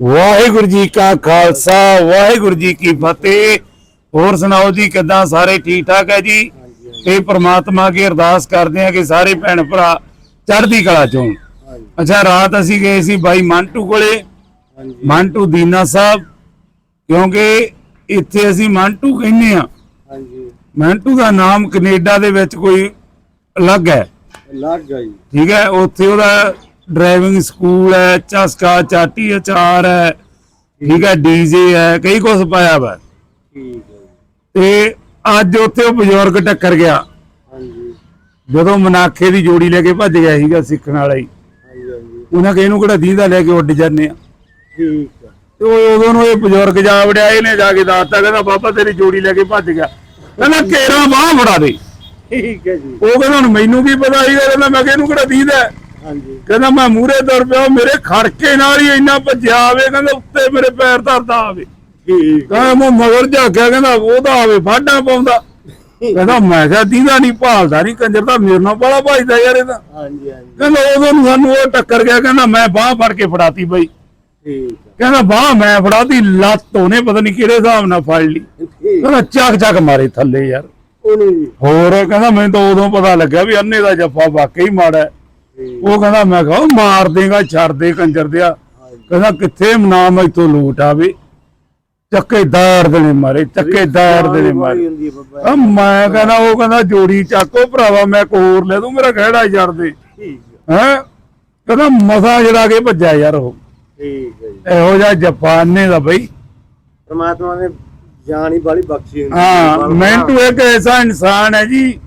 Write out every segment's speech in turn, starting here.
ਵਾਹਿਗੁਰੂ ਜੀ ਕਾ ਖਾਲਸਾ ਵਾਹਿਗੁਰੂ ਜੀ ਕੀ ਫਤਿਹ। ਹੋਰ ਸੁਣਾਓ ਜੀ ਕਿਦਾਂ ਸਾਰੇ ਠੀਕ ਠਾਕ ਹੈ ਜੀ? ਇਹ ਪ੍ਰਮਾਤਮਾ ਕੀ ਅਰਦਾਸ ਕਰਦੇ ਆ ਕਿ ਸਾਰੇ ਭੈਣ ਭਰਾ ਚੜ੍ਹਦੀ ਕਲਾ ਚੋਂ ਅੱਛਾ ਰਾਤ ਅਸੀਂ ਗਏ ਸੀ ਬਾਈ ਮੰਟੂ ਕੋਲੇ ਮੰਟੂ ਦੀਨਾ ਸਾਹਿਬ ਕਿਉਂਕਿ ਇੱਥੇ ਅਸੀਂ ਮੰਟੂ ਕਹਿੰਦੇ ਆ ਮੰਟੂ ਦਾ ਨਾਮ ਕੈਨੇਡਾ ਦੇ ਵਿੱਚ ਕੋਈ ਅਲੱਗ ਹੈ। ਲੱਗ ਗਈ ਠੀਕ ਹੈ ਉੱਥੇ ਉਹਦਾ ਡਰਾਈਵਿੰਗ ਸਕੂਲ ਹੈ ਚਸਕਾ ਚਾਟੀ ਅਚਾਰ ਹੈ ਠੀਕ ਹੈ ਡੀਜੇ ਹੈ ਕਈ ਕੁਝ ਪਾਇਆ ਵਾ। ਠੀਕ ਹੈ। ਤੇ ਅੱਜ ਉੱਥੇ ਉਹ ਬਜ਼ੁਰਗ ਟੱਕਰ ਗਿਆ। ਹਾਂਜੀ। ਜਦੋਂ ਮਨਾਖੇ ਦੀ ਜੋੜੀ ਲੈ ਕੇ ਭੱਜ ਗਿਆ ਸੀਗਾ ਸਿੱਖਣ ਵਾਲਾ ਹੀ। ਹਾਂਜੀ ਹਾਂਜੀ। ਉਹਨਾਂ ਕਿ ਇਹਨੂੰ ਕਿਹੜਾ ਦੀਂਦਾ ਲੈ ਕੇ ਉੱਡ ਜਾਂਦੇ ਆ? ਠੀਕ ਹੈ ਤੇ ਉਹ ਉਦੋਂ ਨੂੰ ਇਹ ਬਜ਼ੁਰਗ ਜਾ ਵੜਿਆ ਇਹਨੇ ਜਾ ਕੇ ਦੱਸਤਾ ਕਹਿੰਦਾ ਬਾਬਾ ਤੇਰੀ ਜੋੜੀ ਲੈ ਕੇ ਭੱਜ ਗਿਆ। ਕਹਿੰਦਾ ਕੇਰਾ ਬਾਹ ਫੜਾ ਦੇ। ਠੀਕ ਹੈ ਜੀ। ਉਹ ਕਹਿੰਦਾ ਮੈਨੂੰ ਕੀ ਪਤਾ ਸੀਗਾ? ਕਹਿੰਦਾ ਮੈਂ ਕਿ ਇਹਨੂੰ ਕਿਹੜਾ ਦੀਂਦਾ? ਕਹਿੰਦਾ ਮੈਂ ਮੂਰੇ ਤੁਰ ਪਿਆ ਮੇਰੇ ਖੜਕੇ ਨਾਲ ਹੀ ਇੰਨਾ ਭੱਜਿਆ ਆਵੇ ਕਹਿੰਦਾ ਉੱਤੇ ਮੇਰੇ ਪੈਰ ਧਰਦਾ ਆਵੇ। ਠੀਕ। ਕਹਿੰਦਾ ਮੈਂ ਮਗਰ ਝਾਕਿਆ ਕਹਿੰਦਾ ਉਹਦਾ ਆਵੇ ਫਾਡਾ ਪਾਉਂਦਾ। ਕਹਿੰਦਾ ਮੈਂ ਕਿਹਾ ਦੀਦਾ ਨਹੀਂ ਭਾਲਦਾ ਨਹੀਂ ਕੰਜਰ ਦਾ ਮੇਰੇ ਨਾਲ ਬੜਾ ਭਜਦਾ ਯਾਰ ਇਹਦਾ। ਹਾਂਜੀ ਹਾਂਜੀ। ਕਹਿੰਦਾ ਉਦੋਂ ਨੂੰ ਸਾਨੂੰ ਉਹ ਟੱਕਰ ਗਿਆ ਕਹਿੰਦਾ ਮੈਂ ਬਾਹ ਫੜ ਕੇ ਫੜਾਤੀ ਬਈ। ਠੀਕ। ਕਹਿੰਦਾ ਬਾਹ ਮੈਂ ਫੜਾਤੀ ਲੱਤ ਉਹਨੇ ਪਤਾ ਨਹੀਂ ਕਿਹੜੇ ਹਿਸਾਬ ਨਾਲ ਫੜ ਲਈ। ਕਹਿੰਦਾ ਚੱਕ ਚੱਕ ਮਾਰੇ ਥੱਲੇ ਯਾਰ। ਹੋਰ ਕਹਿੰਦਾ ਮੈਨੂੰ ਤਾਂ ਉਦੋਂ ਪਤਾ ਲੱਗਾ ਵੀ ਅੰਨੇ ਦਾ ਜੱਫਾ ਵਾਕਈ ਮਾੜਾ ਉਹ ਕਹਿੰਦਾ ਮੈਂ ਕਹਾਂ ਉਹ ਮਾਰ ਦੇਗਾ ਛੱਡ ਦੇ ਕੰਜਰ ਦਿਆ। ਕਹਿੰਦਾ ਕਿੱਥੇ ਨਾਮ ਇਥੋਂ ਲੂਟ ਆਵੇ। ਚੱਕੇ ਦਾਰ ਦੇ ਨੇ ਮਾਰੇ ਚੱਕੇ ਦਾਰ ਦੇ ਨੇ ਮਾਰੇ ਆ ਮੈਂ ਕਹਿੰਦਾ ਉਹ ਕਹਿੰਦਾ ਜੋੜੀ ਚੱਕੋ ਭਰਾਵਾ ਮੈਂ ਕੋਰ ਲੈ ਦੂੰ ਮੇਰਾ ਖਹਿੜਾ ਛੱਡ ਦੇ। ਹੈ। ਕਹਿੰਦਾ ਮਸਾ ਜਿਹੜਾ ਕੇ ਭੱਜਿਆ ਯਾਰ ਉਹ। ਠੀਕ ਹੈ ਜੀ। ਇਹੋ ਜਿਹਾ ਜਪਾਨੇ ਦਾ ਬਈ। ਪ੍ਰਮਾਤਮਾ ਨੇ ਜਾਨ ਹੀ ਬਾਲੀ ਬਖਸ਼ੀ ਹੁੰਦੀ ਹਾਂ। ਮੈਂਟੂ ਇੱਕ ਐਸਾ ਇਨਸਾਨ ਹੈ ਜੀ।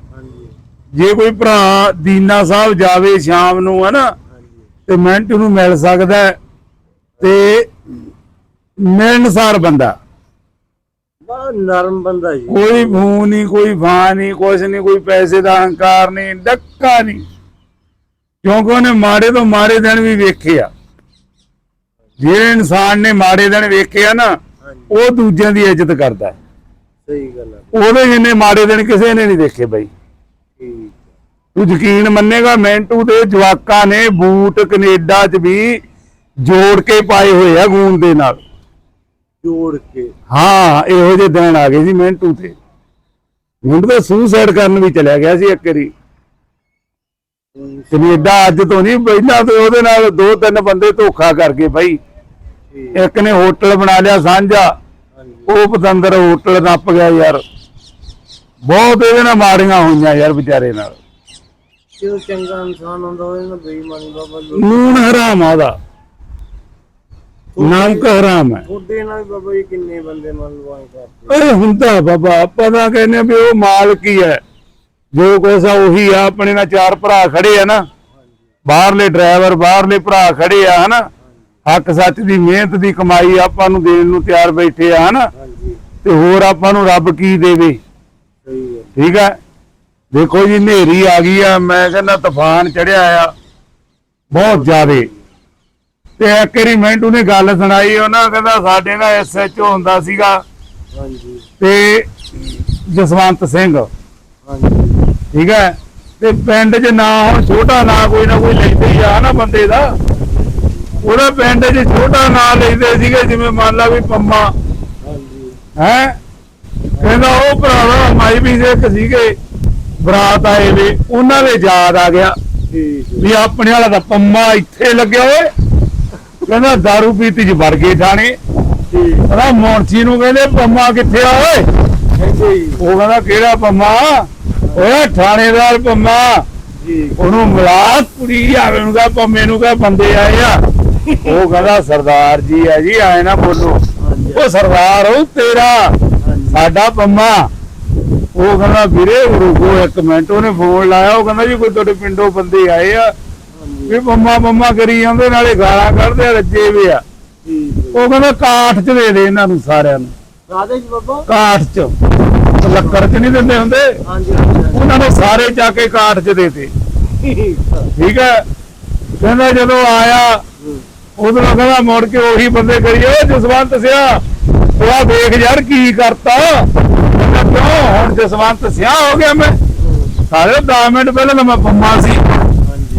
ਜੇ ਕੋਈ ਭਰਾ ਦੀਨਾ ਸਾਹਿਬ ਜਾਵੇ ਸ਼ਾਮ ਨੂੰ ਹੈ ਨਾ ਹਾਂਜੀ ਤੇ ਮਿੰਟ ਨੂੰ ਮਿਲ ਸਕਦਾ ਤੇ ਮਿਲਣਸਾਰ ਬੰਦਾ ਬੜਾ ਨਰਮ ਬੰਦਾ ਜੀ। ਕੋਈ ਭੂ ਨਹੀਂ ਕੋਈ ਭਾ ਨਹੀਂ ਕੁਛ ਨਹੀਂ ਕੋਈ ਪੈਸੇ ਦਾ ਹੰਕਾਰ ਨਹੀਂ ਡੱਕਾ ਨਹੀਂ। ਕਿਉਂਕਿ ਉਹਨੇ ਮਾੜੇ ਤੋਂ ਮਾੜੇ ਦਿਨ ਵੀ ਵੇਖੇ ਆ। ਜਿਹੜੇ ਇਨਸਾਨ ਨੇ ਮਾੜੇ ਦਿਨ ਵੇਖੇ ਆ ਨਾ ਉਹ ਦੂਜਿਆਂ ਦੀ ਇੱਜ਼ਤ ਕਰਦਾ। ਸਹੀ ਗੱਲ ਹੈ ਉਹਦੇ ਜਿੰਨੇ ਮਾੜੇ ਦਿਨ ਕਿਸੇ ਨੇ ਨਹੀਂ ਦੇਖੇ ਬਈ। ਤੂੰ ਯਕੀਨ ਮੰਨੇਗਾ ਮੈਂਟੂ ਦੇ ਜਵਾਕਾਂ ਨੇ ਬੂਟ ਕੈਨੇਡਾ 'ਚ ਵੀ ਜੋੜ ਕੇ ਪਾਏ ਹੋਏ ਆ ਗੂੰਦ ਦੇ ਨਾਲ। ਜੋੜ ਕੇ? ਹਾਂ ਇਹੋ ਜਿਹੇ ਦਿਨ ਆ ਗਏ ਸੀ ਮਿੰਟੂ ਤੇ। ਮੁੰਡ ਤਾਂ ਸੁਸਾਈਡ ਕਰਨ ਵੀ ਚਲਿਆ ਗਿਆ ਸੀ ਇੱਕ ਵਾਰੀ। ਕੈਨੇਡਾ ਅੱਜ ਤੋਂ ਨਹੀਂ ਪਹਿਲਾਂ ਤੇ ਉਹਦੇ ਨਾਲ ਦੋ ਤਿੰਨ ਬੰਦੇ ਧੋਖਾ ਕਰ ਗਏ ਬਾਈ। ਠੀਕ। ਇੱਕ ਨੇ ਹੋਟਲ ਬਣਾ ਲਿਆ ਸਾਂਝਾ ਉਹ ਪਤੰਦਰ ਹੋਟਲ ਨੱਪ ਗਿਆ ਯਾਰ। ਬਹੁਤ ਇਹਦੇ ਨਾਲ ਮਾੜੀਆਂ ਹੋਈਆਂ ਯਾਰ ਵਿਚਾਰੇ ਨਾਲ। ਜਦੋਂ ਚੰਗਾ ਇਨਸਾਨ ਹੁੰਦਾ ਉਹਦੇ ਨਾਲ ਬੇਈਮਾਨੀ ਬਾਬਾ ਜੀ। ਨੂਨ ਹਰਾਮ ਆ ਉਹਦਾ। ਨਮਕ ਹਰਾਮ ਹੈ। ਤੁਹਾਡੇ ਨਾਲ ਵੀ ਬਾਬਾ ਜੀ ਕਿੰਨੇ ਬੰਦੇ ਮੰਨ ਐਂ ਕਰਦੇ ਓਏ ਹੁੰਦਾ ਬਾਬਾ ਆਪਾਂ ਤਾਂ ਕਹਿੰਦੇ ਆ ਵੀ ਉਹ ਮਾਲਕ ਹੀ ਹੈ। ਜੋ ਆ ਉਹੀ ਆ ਆਪਣੇ ਨਾਲ ਚਾਰ ਭਰਾ ਖੜੇ ਆ ਨਾ। ਬਾਹਰਲੇ ਡਰਾਈਵਰ ਬਾਹਰਲੇ ਭਰਾ ਖੜੇ ਆ ਹਨਾ। ਹੱਕ ਸੱਚ ਦੀ ਮਿਹਨਤ ਦੀ ਕਮਾਈ ਆਪਾਂ ਨੂੰ ਦੇਣ ਨੂੰ ਤਿਆਰ ਬੈਠੇ ਆ ਹਨਾ। ਤੇ ਹੋਰ ਆਪਾਂ ਨੂੰ ਰੱਬ ਕੀ ਦੇਵੇ? ਠੀਕ ਹੈ? ਦੇਖੋ ਜੀ ਹਨੇਰੀ ਆ ਗਈ ਆ ਮੈਂ ਕਹਿੰਦਾ ਤੂਫਾਨ ਚੜਿਆ ਆ ਬਹੁਤ ਜ਼ਿਆਦੇ। ਤੇ ਇੱਕ ਵਾਰੀ ਮਿੰਟੂ ਨੇ ਗੱਲ ਸੁਣਾਈ ਉਹਨਾਂ ਕਹਿੰਦਾ ਸਾਡੇ ਨਾਲ ਐਸਐਚਓ ਹੁੰਦਾ ਸੀਗਾ। ਹਾਂਜੀ। ਤੇ ਜਸਵੰਤ ਸਿੰਘ। ਹਾਂਜੀ। ਠੀਕ ਹੈ? ਤੇ ਪਿੰਡ 'ਚ ਨਾ ਹੁਣ ਛੋਟਾ ਨਾਂ ਕੋਈ ਨਾ ਕੋਈ ਲੈਂਦੇ ਆ ਨਾ ਬੰਦੇ ਦਾ। ਉਹਦਾ ਪਿੰਡ 'ਚ ਛੋਟਾ ਨਾਂ ਲੈਂਦੇ ਸੀਗੇ ਜਿਵੇਂ ਮੰਨ ਲਾ ਵੀ ਪੰਮਾ। ਹਾਂਜੀ। ਹੈ? ਕਹਿੰਦਾ ਉਹ ਭਰਾਵਾ ਮਾਈ ਵੀ ਦੇ ਸੀਗੇ। ਬਰਾਤ ਆਏ ਵੇ ਉਹਨਾਂ ਦੇ ਯਾਦ ਆ ਗਿਆ ਵੀ ਆਪਣੇ ਵਾਲਾ ਦਾ ਪੰਮਾ ਇੱਥੇ ਲੱਗਿਆ ਓਏ ਕਹਿੰਦਾ दारू ਪੀਤੀ ਚ ਵੜ ਗਏ ਥਾਣੇ। ਕਹਿੰਦਾ ਮੌਂਚੀ ਨੂੰ ਕਹਿੰਦੇ ਪੰਮਾ ਕਿੱਥੇ ਆ ਓਏ? ਉਹ ਕਹਿੰਦਾ ਕਿਹੜਾ ਪੰਮਾ? ਓਏ ਥਾਣੇਦਾਰ ਪੰਮਾ। ਜੀ ਉਹਨੂੰ ਮਿਲਾ ਕੁੜੀ ਆਵੇ ਨੂੰ ਕਹ ਪੰਮੇ ਨੂੰ ਕਹ ਬੰਦੇ ਆਏ ਆ। ਉਹ ਕਹਿੰਦਾ ਸਰਦਾਰ ਜੀ ਆ ਜੀ ਆਏ ਨਾ ਬੋਲੋ। ਉਹ ਸਰਦਾਰ ਉਹ ਤੇਰਾ ਸਾਡਾ ਪੰਮਾ। ਉਹ ਕਹਿੰਦਾ ਵੀਰੇ ਰੁਕੋ ਇੱਕ ਮਿੰਟ ਉਹਨੇ ਫੋਨ ਲਾਇਆ ਉਹ ਕਹਿੰਦਾ ਜੀ ਕੋਈ ਤੁਹਾਡੇ ਪਿੰਡੋਂ ਬੰਦੇ ਆਏ ਆ ਵੀ ਪੰਮਾ ਪੰਮਾ ਕਰੀ ਜਾਂਦੇ ਨਾਲੇ ਗਾਲਾਂ ਕੱਢਦੇ ਆ, ਰੱਜੇ ਵੀ ਆ। ਉਹ ਕਹਿੰਦਾ ਕਾਠ ਚ ਦੇ ਦੇ ਇਹਨਾਂ ਨੂੰ ਸਾਰਿਆਂ ਨੂੰ। ਰਾਧੇ ਜੀ ਬਾਬਾ? ਕਾਠ ਚ। ਲੱਕੜ ਚ ਨਹੀਂ ਦਿੰਦੇ ਹੁੰਦੇ? ਉਹਨਾਂ ਨੇ ਸਾਰੇ ਜਾ ਕੇ ਕਾਠ ਚ ਦੇਤੇ ਠੀਕ ਹੈ? ਕਹਿੰਦਾ ਜਦੋਂ ਆਇਆ ਉਦੋਂ ਕਹਿੰਦਾ ਮੁੜ ਕੇ ਉਹੀ ਬੰਦੇ ਕਰੀ ਓ ਜਸਵੰਤ ਸਿਆ ਉਹ ਦੇਖ ਯਾਰ ਕੀ ਕਰਤਾ। ਕਿਉਂ? ਹੁਣ ਜਸਵੰਤ ਸਿਆ ਹੋ ਗਿਆ ਮੈਂ। ਸਾਰੇ 10 ਮਿੰਟ ਪਹਿਲਾਂ ਤਾਂ ਮੈਂ ਪੰਮਾ ਸੀ।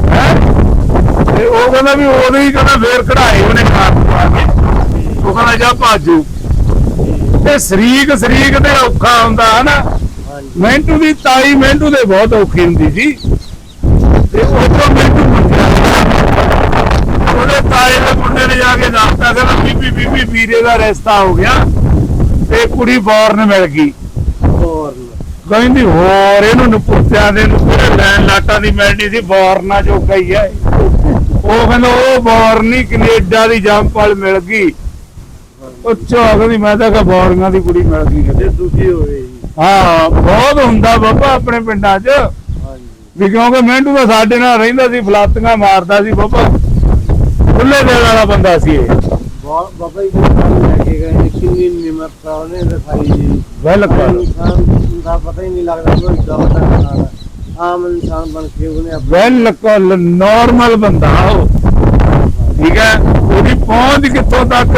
ਹੈ? ਤੇ ਉਹ ਕਹਿੰਦਾ ਵੀ ਉਦੋਂ ਹੀ ਕਹਿੰਦਾ ਫੇਰ ਕਢਾਈ ਉਹਨੇ ਕਾਰ ਪਾ ਕੇ। ਮਾੜਾ ਜਿਹਾ ਭਾਜੂ। ਤੇ ਸਰੀਕ ਸਰੀਕ ਤੇ ਔਖਾ ਹੁੰਦਾ ਹਨਾ? ਹਾਂਜੀ। ਮਿੰਟੂ ਦੀ ਤਾਈ ਮਿੰਟੂ ਦੇ ਬਹੁਤ ਔਖੀ ਹੁੰਦੀ ਸੀ। ਤੇ ਉਦੋਂ ਮਿੰਟੂ ਮੰਗਿਆ ਉਹਦੇ ਤਾਏ ਦੇ ਮੁੰਡੇ ਨੇ ਜਾ ਕੇ ਦੱਸਤਾ ਕਿ ਬੀਬੀ ਬੀਬੀ ਵੀਰੇ ਦਾ ਰਿਸ਼ਤਾ ਹੋ ਗਿਆ। ਤੇ ਕੁੜੀ ਫੌਰਨ ਮਿਲ ਗਈ। ਕਹਿੰਦੀ ਹੋਰ ਇਹਨੂੰ ਨਪੁੱਤਿਆਂ ਦੇ ਨੂੰ ਕਿਹੜੇ ਲੈਣ ਲਾਟਾਂ ਦੀ ਮਿਲਣੀ ਸੀ ਫੌਰਨਾ ਜੋ ਗਈ ਹੈ। ਉਹ ਕਹਿੰਦਾ ਉਹ ਫੌਰਨੀ ਕੈਨੇਡਾ ਦੀ ਜੰਪਲ ਮਿਲ ਗਈ। ਅੱਛਾ ਕਹਿੰਦੀ ਮੈਂ ਤਾਂ ਕਿ ਫੌਰੀਆਂ ਦੀ ਕੁੜੀ ਮਿਲ ਗਈ। ਕਿਤੇ ਦੁਖੀ ਹੋਵੇ। ਹਾਂ ਬਹੁਤ ਹੁੰਦਾ ਬਾਬਾ ਆਪਣੇ ਪਿੰਡਾਂ 'ਚ। ਹਾਂਜੀ ਵੀ ਕਿਉਂਕਿ ਮਿੰਟੂ ਤਾਂ ਸਾਡੇ ਨਾਲ ਰਹਿੰਦਾ ਸੀ ਫਲਾਤੀਆਂ ਮਾਰਦਾ ਸੀ ਬਾਬਾ। ਖੁੱਲੇ ਦਿਲ ਵਾਲਾ ਬੰਦਾ ਸੀ ਇਹ। ਬਾਬਾ ਜੀ ਦੇ ਲੈ ਕੇ ਗਏ ਕਿੰਨੀ ਨਿਮਰਤਾ ਉਹਨੇ ਦਿਖਾਈ ਜੀ। ਬਿਲਕੁਲ। ਇਨਸਾਨ ਦਾ ਪਤਾ ਹੀ ਨਹੀਂ ਲੱਗਦਾ ਕੋਈ ਗਲਤ ਇਨਸਾਨ ਹੈ ਆਮ ਇਨਸਾਨ ਬਣ ਕੇ ਉਹਨੇ ਬਿਲਕੁਲ ਨਾਰਮਲ ਬੰਦਾ ਉਹ। ਠੀਕ ਹੈ? ਉਹਦੀ ਪਹੁੰਚ ਕਿੱਥੋਂ ਤੱਕ?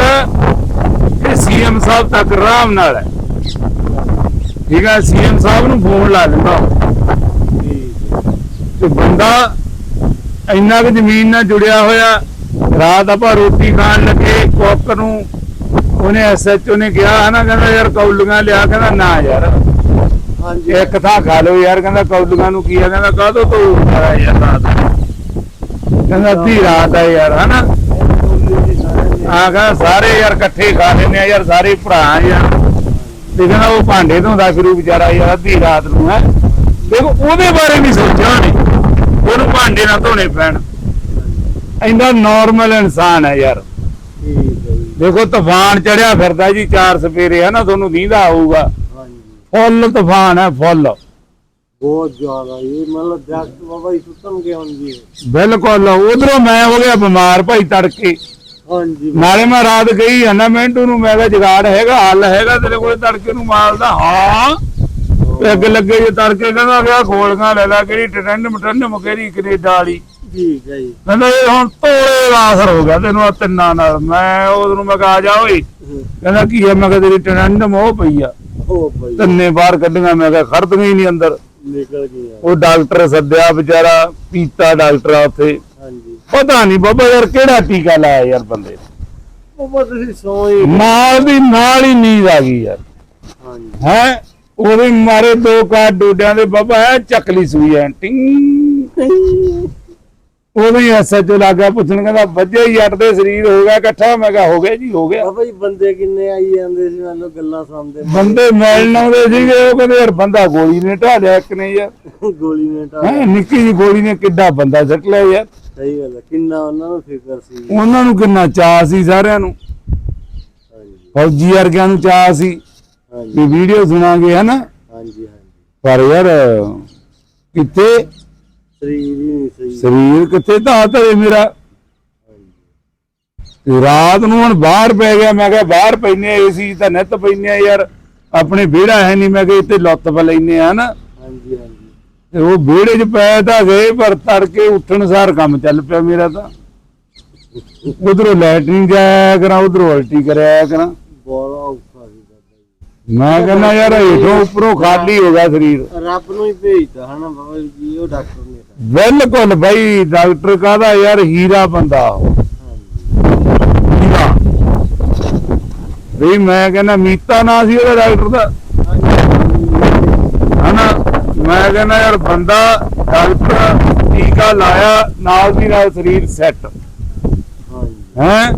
ਇਹ ਸੀਐਮ ਸਾਹਿਬ ਤੱਕ, ਆਰਾਮ ਨਾਲ ਹੈ। ਠੀਕ ਹੈ? ਸੀਐਮ ਸਾਹਿਬ ਨੂੰ ਫੋਨ ਲਾ ਲੈਂਦਾ ਤੇ ਬੰਦਾ ਇੰਨਾ ਕੁ ਜ਼ਮੀਨ ਨਾਲ ਜੁੜਿਆ ਹੋਇਆ, ਰਾਤ ਆਪਾਂ ਰੋਟੀ ਖਾਣ ਲੱਗੇ, ਕੁੱਕ ਨੂੰ ਉਹਨੇ ਐਸਐਚਓ ਨੇ ਕਿਹਾ ਹਨਾ ਕਹਿੰਦਾ ਯਾਰ ਕੌਲੀਆਂ ਲਿਆ ਕਹਿੰਦਾ ਨਾ ਯਾਰ। ਹਾਂਜੀ। ਇੱਕ ਥਾਂ ਖਾ ਲਓ ਯਾਰ ਕਹਿੰਦਾ ਕੌਲੀਆਂ ਨੂੰ ਕੀ ਆ ਕਹਿੰਦਾ ਕਾਹਤੋਂ ਤੂੰ ਉੱਠਿਆ ਯਾਰ ਰਾਤ ਕਹਿੰਦਾ ਅੱਧੀ ਰਾਤ ਹੈ ਯਾਰ ਹਨਾ? ਆ ਕਹਿੰਦਾ ਸਾਰੇ ਯਾਰ ਇਕੱਠੇ ਖਾ ਲੈਂਦੇ ਆ ਯਾਰ ਸਾਰੇ ਭਰਾ ਯਾਰ। ਤੇ ਕਹਿੰਦਾ ਉਹ ਭਾਂਡੇ ਧੋਂਦਾ ਫਿਰੂ ਵਿਚਾਰਾ ਯਾਰ ਅੱਧੀ ਰਾਤ ਨੂੰ ਹੈ? ਦੇਖੋ ਉਹਦੇ ਬਾਰੇ ਨਹੀਂ ਸੋਚਿਆ ਉਹਨੇ। ਉਹਨੂੰ ਭਾਂਡੇ ਨਾ ਧੋਣੇ ਪੈਣ। ਇੰਦਾ ਨਾਰਮਲ ਇਨਸਾਨ ਹੈ ਯਾਰ। ਦੇਖੋ ਤੂਫਾਨ ਚੜਿਆ ਫਿਰਦਾ ਜੀ ਚਾਰ ਸਪੇਰੇ ਹੈ ਨਾ ਤੁਹਾਨੂੰ ਦੀਂਦਾ ਆਊਗਾ। ਫੁੱਲ ਤੂਫਾਨ ਹੈ ਫੁੱਲ। ਬਹੁਤ ਜ਼ਿਆਦਾ ਇਹ ਮਤਲਬ ਦਰਖਤ ਬਾਬਾ ਜੀ ਸੁੱਟਣਗੇ ਹੁਣ ਜੀ। ਬਿਲਕੁਲ ਉਧਰੋਂ ਮੈਂ ਹੋ ਗਿਆ ਬਿਮਾਰ ਭਾਈ ਤੜਕੇ। ਹਾਂਜੀ। ਨਾਲੇ ਮੈਂ ਰਾਤ ਗਈ ਆ ਨਾ ਮਿੰਟੂ ਨੂੰ ਮੈਂ ਕਿਹਾ ਜਗਾੜ ਹੈਗਾ ਹੱਲ ਹੈਗਾ ਤੇਰੇ ਕੋਲ ਤੜਕੇ ਨੂੰ ਮਾਲਦਾ ਹਾਂ। ਤੇ ਅੱਗੇ ਲੱਗੇ ਜੇ ਤੜਕੇ ਕਹਿੰਦਾ ਗਿਆ ਖੋਲਗਾ ਲੈ ਲੈ ਕਿਹੜੀ ਟਰੰਡ ਮਟੰਡ ਮੁਕੇਰੀ ਕੈਨੇਡਾ ਵਾਲੀ। ਠੀਕ ਹੈ ਜੀ। ਕਹਿੰਦਾ ਇਹ ਹੁਣ ਤੋੜੇ ਦਾ ਅਸਰ ਹੋ ਗਿਆ ਤੈਨੂੰ ਆਹ ਤਿੰਨਾਂ ਨਾਲ। ਮੈਂ ਉਹਨੂੰ ਮੈਂ ਕਿਹਾ ਆ ਜਾ ਓਏ। ਕਹਿੰਦਾ ਕੀ ਹੈ? ਮੈਂ ਕਿਹਾ ਤੇਰੀ ਟਰੰਡ ਮੋਹ ਪਈ ਆ। ਉਹ ਤਿੰਨੇ ਬਾਹਰ ਕੱਢੀਆਂ ਮੈਂ ਕਿਹਾ ਖਰਦ ਹੀ ਨਹੀਂ ਅੰਦਰ। ਨਿਕਲ ਗਿਆ ਉਹ ਡਾਕਟਰ ਸੱਦਿਆ ਵਿਚਾਰਾ ਪੀਤਾ ਡਾਕਟਰ ਆ ਉੱਥੇ। ਹਾਂਜੀ। ਪਤਾ ਨਹੀਂ ਬਾਬਾ ਯਾਰ ਕਿਹੜਾ ਟੀਕਾ ਲਾਇਆ ਯਾਰ ਬੰਦੇ ਨੇ। ਬਾਬਾ ਤੁਸੀਂ ਸੌਂ ਹੀ ਨਾਲ ਦੀ ਨਾਲ ਹੀ ਨੀਂਦ ਆ ਗਈ ਯਾਰ। ਹਾਂਜੀ। ਹੈ? ਉਹਦੇ ਮਾਰੇ ਦੋ ਕਾਰ ਡੋਡਿਆਂ ਦੇ ਬਾਬਾ ਐ ਚੱਕਲੀ ਸੂਈ ਐ ਟਿੰਗ। ਉਹਦੇ ਹੀ ਐਸਐਚਓ ਲੱਗਾ ਪੁੱਛਣ ਕਹਿੰਦਾ ਵੱਜੇ ਹੀ ਅੱਟ ਦੇ ਸਰੀਰ ਹੋ ਗਿਆ ਇਕੱਠਾ? ਮੈਂ ਕਿਹਾ ਹੋ ਗਿਆ ਜੀ ਹੋ ਗਿਆ। ਬਾਬਾ ਜੀ ਬੰਦੇ ਕਿੰਨੇ ਆਈ ਜਾਂਦੇ ਸੀ ਮੈਨੂੰ ਗੱਲਾਂ ਸੁਣਦੇ ਬੰਦੇ ਮਿਲਣ ਆਉਂਦੇ ਸੀਗੇ ਉਹ ਕਹਿੰਦੇ ਯਾਰ ਬੰਦਾ ਗੋਲੀ ਨੇ ਢਾ ਲਿਆ ਇੱਕ ਨੇ ਯਾਰ। ਗੋਲੀ ਨੇ ਤਾਂ ਹੈ ਨਿੱਕੀ ਜੀ ਗੋਲੀ ਨੇ ਕਿੱਡਾ ਬੰਦਾ ਸੱਟ ਲਿਆ ਯਾਰ। ਸਹੀ ਗੱਲ ਹੈ ਕਿੰਨਾ ਉਹਨਾਂ ਨੂੰ ਫਿਕਰ ਸੀ। ਉਹਨਾਂ ਨੂੰ ਕਿੰਨਾ ਚਾਅ ਸੀ ਸਾਰਿਆਂ ਨੂੰ। ਫੌਜੀ ਵਰਗਿਆਂ ਨੂੰ ਚਾਅ ਸੀ ਵੀ ਵੀਡੀਓ ਸੁਣਾਂਗੇ ਹਨਾ? ਹਾਂਜੀ ਹਾਂਜੀ। ਪਰ ਯਾਰ ਕਿੱਥੇ ਸਰੀਰ ਸਰੀਰ ਕਿੱਥੇ ਧਾ ਧਰੇ ਮੇਰਾ? ਤੇ ਰਾਤ ਨੂੰ ਹੁਣ ਬਾਹਰ ਪੈ ਗਿਆ ਮੈਂ ਕਿਹਾ ਬਾਹਰ ਪੈਨੇ ਏਸੀ ਤਾਂ ਨਿੱਤ ਪੈਨੇ ਆ ਯਾਰ ਆਪਣੇ ਵਿਹੜਾ ਹੈ ਨਹੀਂ ਮੈਂ ਕਿਹਾ ਇੱਥੇ ਲੁੱਤ ਪ ਲੈਨੇ ਆ ਨਾ। ਹਾਂਜੀ ਹਾਂਜੀ। ਤੇ ਉਹ ਵਿਹੜੇ 'ਚ ਪੈ ਤਾਂ ਗਏ ਪਰ ਤੜਕੇ ਉੱਠਣ ਸਾਰ ਕੰਮ ਚੱਲ ਪਿਆ ਮੇਰਾ ਤਾਂ। ਉਧਰੋਂ ਲੈਟਰਿੰਗ ਜਾਇਆ ਕਰਾਂ ਉਧਰੋਂ ਉਲਟੀ ਕਰਿਆ ਕਰਾਂ। ਬਹੁਤ ਔਖਾ ਸੀ ਮੈਂ ਕਹਿੰਦਾ ਯਾਰ ਹੇਠੋਂ ਉੱਪਰੋਂ ਖਾਲੀ ਹੋ ਗਿਆ ਸਰੀਰ। ਰੱਬ ਨੂੰ ਹੀ ਭੇਜਦਾ ਹਨਾ ਬਾਬਾ ਜੀ ਉਹ ਡਾਕਟਰ ਤਾਂ ਬਿਲਕੁਲ ਬਈ ਡਾਕਟਰ ਕਾਹਦਾ ਯਾਰ ਹੀਰਾ ਬੰਦਾ ਹੀਰਾ। ਵੀ ਮੈਂ ਕਹਿੰਦਾ ਮੀਤਾ ਨਾਂ ਸੀ ਉਹਦਾ ਡਾਕਟਰ ਦਾ। ਹਨਾ? ਮੈਂ ਕਹਿੰਦਾ ਯਾਰ ਬੰਦਾ ਡਾਕਟਰ ਟੀਕਾ ਲਾਇਆ ਨਾਲ ਦੀ ਨਾਲ ਸਰੀਰ ਸੈੱਟ ਹੈ?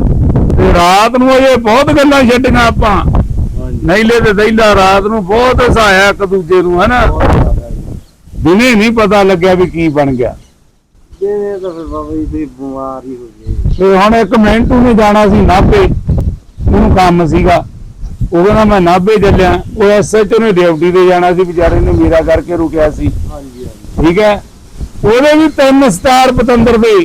ਤੇ ਰਾਤ ਨੂੰ ਇਹ ਬਹੁਤ ਗੱਲਾਂ ਛੱਡੀਆਂ ਆਪਾਂ। ਹਾਂਜੀ। ਨਹੀਂਲੇ ਤੇ ਦਈਲਾ ਰਾਤ ਨੂੰ ਬਹੁਤ ਹਸਾਇਆ ਇੱਕ ਦੂਜੇ ਨੂੰ ਹਨਾ? ਦਿਨੇ ਨਹੀਂ ਪਤਾ ਲੱਗਿਆ ਵੀ ਕੀ ਬਣ ਗਿਆ। ਜਿਵੇਂ ਤਾਂ ਫਿਰ ਬਾਬਾ ਜੀ ਦੀ ਬਿਮਾਰੀ ਹੋ ਗਈ ਤੇ ਹੁਣ ਇੱਕ ਮਿੰਟੂ ਨੇ ਜਾਣਾ ਸੀ ਨਾਭੇ। ਉਹਨੂੰ ਕੰਮ ਸੀਗਾ। ਉਹ ਕਹਿੰਦਾ ਮੈਂ ਨਾਭੇ ਚੱਲਿਆ। ਉਹ ਐਸਐਚਓ ਨੇ ਡਿਊਟੀ ਤੇ ਜਾਣਾ ਸੀ ਵਿਚਾਰੇ ਨੇ ਮੇਰਾ ਕਰਕੇ ਰੁਕਿਆ ਸੀ। ਹਾਂਜੀ ਹਾਂਜੀ। ਠੀਕ ਹੈ? ਉਹਦੇ ਵੀ ਤਿੰਨ ਸਟਾਰ ਪਤੰਦਰ ਦੇ।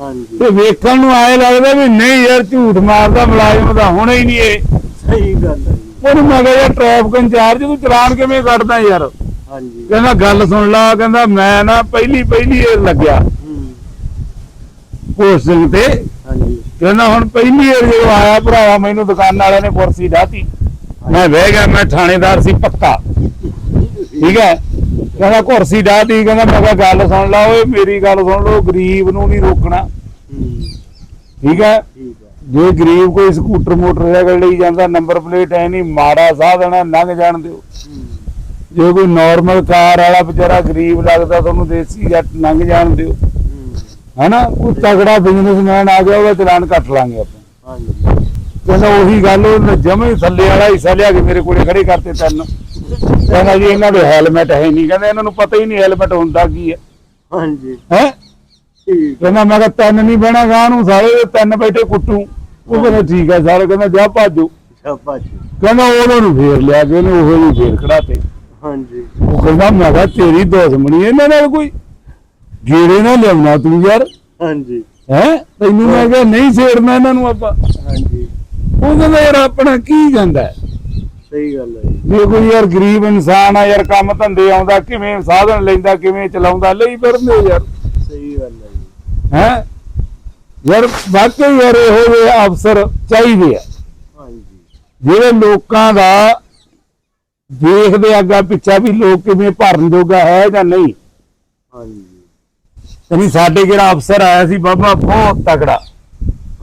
ਹਾਂਜੀ। ਤੇ ਵੇਖਣ ਨੂੰ ਆਏ ਲੱਗਦਾ ਵੀ ਨਹੀਂ ਯਾਰ ਝੂਠ ਮਾਰਦਾ ਮੁਲਾਜ਼ਮ ਦਾ ਹੋਣਾ ਹੀ ਨਹੀਂ ਇਹ। ਸਹੀ ਗੱਲ ਹੈ ਜੀ। ਉਹਨੂੰ ਮੈਂ ਕਿਹਾ ਯਾਰ ਟ੍ਰੈਫਿਕ ਇੰਚਾਰਜ ਤੂੰ ਚਲਾਨ ਕਿਵੇਂ ਕੱਢਦਾ ਯਾਰ? ਹਾਂਜੀ। ਕਹਿੰਦਾ ਗੱਲ ਸੁਣ ਲਾ ਕਹਿੰਦਾ ਮੈਂ ਨਾ ਪਹਿਲੀ ਪਹਿਲੀ ਇਹ ਲੱਗਿਆ। ਹੂੰ। ਪੋਸਟਿੰਗ ਤੇ। ਹਾਂਜੀ। ਕਹਿੰਦਾ ਹੁਣ ਪਹਿਲੀ ਵਾਰ ਜਦੋਂ ਆਇਆ ਭਰਾਵਾ ਮੈਨੂੰ ਦੁਕਾਨ ਵਾਲਿਆਂ ਨੇ ਕੁਰਸੀ ਢਾਤੀ ਮੈਂ ਬਹਿ ਗਿਆ ਮੈਂ ਥਾਣੇਦਾਰ ਸੀ ਪੱਕਾ। ਠੀਕ ਹੈ? ਕਹਿੰਦਾ ਕੁਰਸੀ ਢਾਤੀ ਕਹਿੰਦਾ ਮੈਂ ਕਿਹਾ ਗੱਲ ਸੁਣ ਲਾ ਓਏ ਮੇਰੀ ਗੱਲ ਸੁਣ ਲਓ ਗਰੀਬ ਨੂੰ ਨਹੀਂ ਰੋਕਣਾ। ਠੀਕ ਹੈ? ਜੇ ਗਰੀਬ ਕੋਈ ਸਕੂਟਰ ਮੋਟਰਸਾਈਕਲ ਲਈ ਜਾਂਦਾ ਨੰਬਰ ਪਲੇਟ ਐ ਨਹੀਂ ਮਾੜਾ ਸਾਧਨ ਲੰਘ ਜਾਣ ਦਿਓ। ਜੇ ਕੋਈ ਨਾਰਮਲ ਕਾਰ ਵਾਲਾ ਵਿਚਾਰਾ ਗਰੀਬ ਲੱਗਦਾ ਤੁਹਾਨੂੰ ਦੇਸੀ ਜੱਟ ਲੰਘ ਜਾਣ ਦਿਓ। ਹਨਾ? ਕੋਈ ਤਗੜਾ ਬਿਜ਼ਨਸਮੈਨ ਆ ਗਿਆ ਉਹਦਾ ਚਲਾਨ ਕੱਟ ਲਾਂਗੇ ਆਪਾਂ। ਹਾਂਜੀ ਕਹਿੰਦਾ ਉਹੀ ਗੱਲ ਉਹ ਜਮੇ ਥੱਲੇ ਵਾਲਾ ਹਿੱਸਾ ਲਿਆ ਕੇ ਮੇਰੇ ਕੋਲੇ ਖੜੇ ਕਰਤੇ ਤੈਨ। ਕਹਿੰਦਾ ਜੀ ਇਹਨਾਂ ਦੇ ਹੈਲਮਟ ਹੈ ਨਹੀਂ। ਕਹਿੰਦਾ ਇਹਨਾਂ ਨੂੰ ਪਤਾ ਹੀ ਨਹੀਂ ਹੈਲਮਟ ਹੁੰਦਾ ਕੀ ਹੈ। ਹਾਂਜੀ। ਹੈ? ਕਹਿੰਦਾ ਮੈਂ ਕਿਹਾ ਤਿੰਨ ਨਹੀਂ ਬਹਿਣਾ ਗਾਂ ਨੂੰ ਸਾਰੇ ਤਿੰਨ ਬੈਠੇ ਕੁੱਟੂ। ਉਹ ਕਹਿੰਦਾ ਠੀਕ ਹੈ ਸਾਰੇ ਕਹਿੰਦਾ ਜਾ ਭਾਜੋ। ਸ਼ਾਬਾਸ਼ ਕਹਿੰਦਾ ਉਹਨਾਂ ਨੂੰ ਫੇਰ ਲਿਆ ਕੇ ਉਹਨੇ ਉਹ ਹੀ ਫੇਰ ਖੜਾਤੇ ਹਾਂਜੀ। ਉਹ ਕਹਿੰਦਾ ਮੈਂ ਕਿਹਾ ਤੇਰੀ ਦੁਸ਼ਮਣੀ ਇਹਨਾਂ ਨਾਲ ਕੋਈ। ਗੇੜੇ ਨਾ ਲਿਆਉਣਾ ਤੂੰ ਯਾਰ। ਹਾਂਜੀ। ਹੈ? ਤੈਨੂੰ ਮੈਂ ਕਿਹਾ ਨਹੀਂ ਛੇੜਨਾ ਇਹਨਾਂ ਨੂੰ ਆਪਾਂ। ਹਾਂਜੀ। ਉਹ ਕਹਿੰਦਾ ਯਾਰ ਆਪਣਾ ਕੀ ਜਾਂਦਾ? ਸਹੀ ਗੱਲ ਹੈ ਜੀ। ਜੇ ਕੋਈ ਯਾਰ ਗਰੀਬ ਇਨਸਾਨ ਆ ਯਾਰ ਕੰਮ ਧੰਦੇ ਆਉਂਦਾ ਕਿਵੇਂ ਸਾਧਨ ਲੈਂਦਾ ਕਿਵੇਂ ਚਲਾਉਂਦਾ ਲਈ ਫਿਰਦੇ ਯਾਰ। ਸਹੀ ਗੱਲ ਹੈ ਜੀ। ਹੈ? ਯਾਰ ਵਾਕਈ ਯਾਰ ਇਹੋ ਜਿਹੇ ਅਫਸਰ ਚਾਹੀਦੇ ਆ। ਹਾਂਜੀ। ਜਿਹੜੇ ਲੋਕਾਂ ਦਾ ਦੇਖਦੇ ਅੱਗਾ ਪਿੱਛਾ ਵੀ ਲੋਕ ਕਿਵੇਂ ਭਰਨ ਜੋਗਾ ਹੈ ਜਾਂ ਨਹੀਂ। ਹਾਂਜੀ। ਯਾਨੀ ਸਾਡੇ ਜਿਹੜਾ ਅਫਸਰ ਆਇਆ ਸੀ ਬਾਬਾ ਬਹੁਤ ਤਕੜਾ।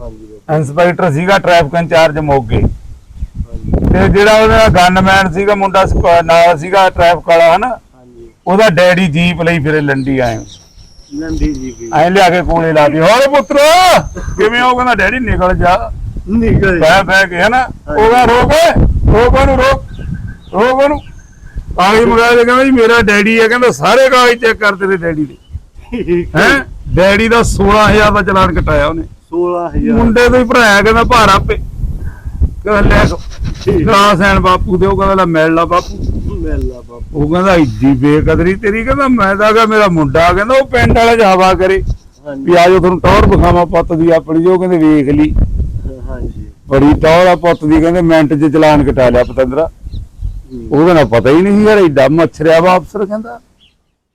ਹਾਂਜੀ ਇੰਸਪੈਕਟਰ ਸੀਗਾ ਟ੍ਰੈਫਿਕ ਇੰਚਾਰਜ ਮੋਗੇ। ਤੇ ਜਿਹੜਾ ਉਹਦਾ ਗਨਮੈਨ ਸੀਗਾ ਮੁੰਡਾ ਨਾਲ ਸੀਗਾ ਟ੍ਰੈਫਿਕ ਵਾਲਾ ਹਨਾ? ਉਹਦਾ ਡੈਡੀ ਜੀਪ ਲਈ ਫਿਰੇ ਲੰਡੀ ਆਏ। ਨੰਦੀ ਜੀ ਕੀ ਐ ਲਿਆ ਕੇ ਕੋਲੇ ਲਾ ਦੀ ਹੋਰ ਪੁੱਤਰ ਕਿਵੇਂ ਉਹ ਕਹਿੰਦਾ ਡੈਡੀ ਨਿਕਲ ਜਾ। ਨਿਕਲ ਬਹਿ ਬਹਿ ਕੇ ਹਨਾ? ਉਹ ਕਹਿੰਦਾ ਰੋਕ ਰੋਕ ਉਹਨੂੰ ਰੋਕ। ਰੋਕ ਉਹਨੂੰ ਕਾਗਜ਼ ਮੰਗਾ ਦੇ ਕਹਿੰਦਾ ਜੀ ਮੇਰਾ ਡੈਡੀ ਹੈ ਕਹਿੰਦਾ ਸਾਰੇ ਕਾਗਜ਼ ਚੈੱਕ ਕਰ ਤੇਰੇ ਡੈਡੀ ਦੇ। ਹੈ? ਡੈਡੀ ਦਾ 16000 ਦਾ ਚਲਾਨ ਕਟਾਇਆ ਉਹਨੇ। 16000 ਮੁੰਡੇ ਤੋਂ ਹੀ ਭਰਾਇਆ ਕਹਿੰਦਾ ਭਾਰ ਆਪੇ। ਕਹਿੰਦਾ ਲੈ ਕਲਾਸ ਐਨ ਬਾਪੂ ਦੇ ਉਹ ਕਹਿੰਦਾ ਲੈ ਮਿਲ ਲਾ ਬਾਪੂ। ਮੇਲਾ ਬਾਬਾ ਉਹ ਕਹਿੰਦਾ ਇੱਡੀ ਬੇਕਦਰੀ ਤੇਰੀ ਕਹਿੰਦਾ ਮੈਂ ਤਾਂ ਕਿਹਾ ਮੇਰਾ ਮੁੰਡਾ ਕਹਿੰਦਾ ਉਹ ਪਿੰਡ ਵਾਲਾ ਜਾਵਾ ਕਰੇ। ਵੀ ਆਜੋ ਤੁਹਾਨੂੰ ਟੌਰ ਵਿਖਾਵਾਂ ਪੁੱਤ ਦੀ ਆਪਣੀ ਜੋ ਕਹਿੰਦੇ ਵੇਖ ਲਈ। ਹਾਂਜੀ। ਬੜੀ ਟੌਰ ਆ ਪੁੱਤ ਦੀ ਕਹਿੰਦੇ ਮਿੰਟ 'ਚ ਚਲਾਨ ਕਟਾ ਲਿਆ ਪਤੰਦਰਾ। ਉਹਦਾ ਨਾ ਪਤਾ ਹੀ ਨਹੀਂ ਯਾਰ ਐਡਾ ਮੱਛਰਿਆ ਵਾ ਅਫਸਰ ਕਹਿੰਦਾ।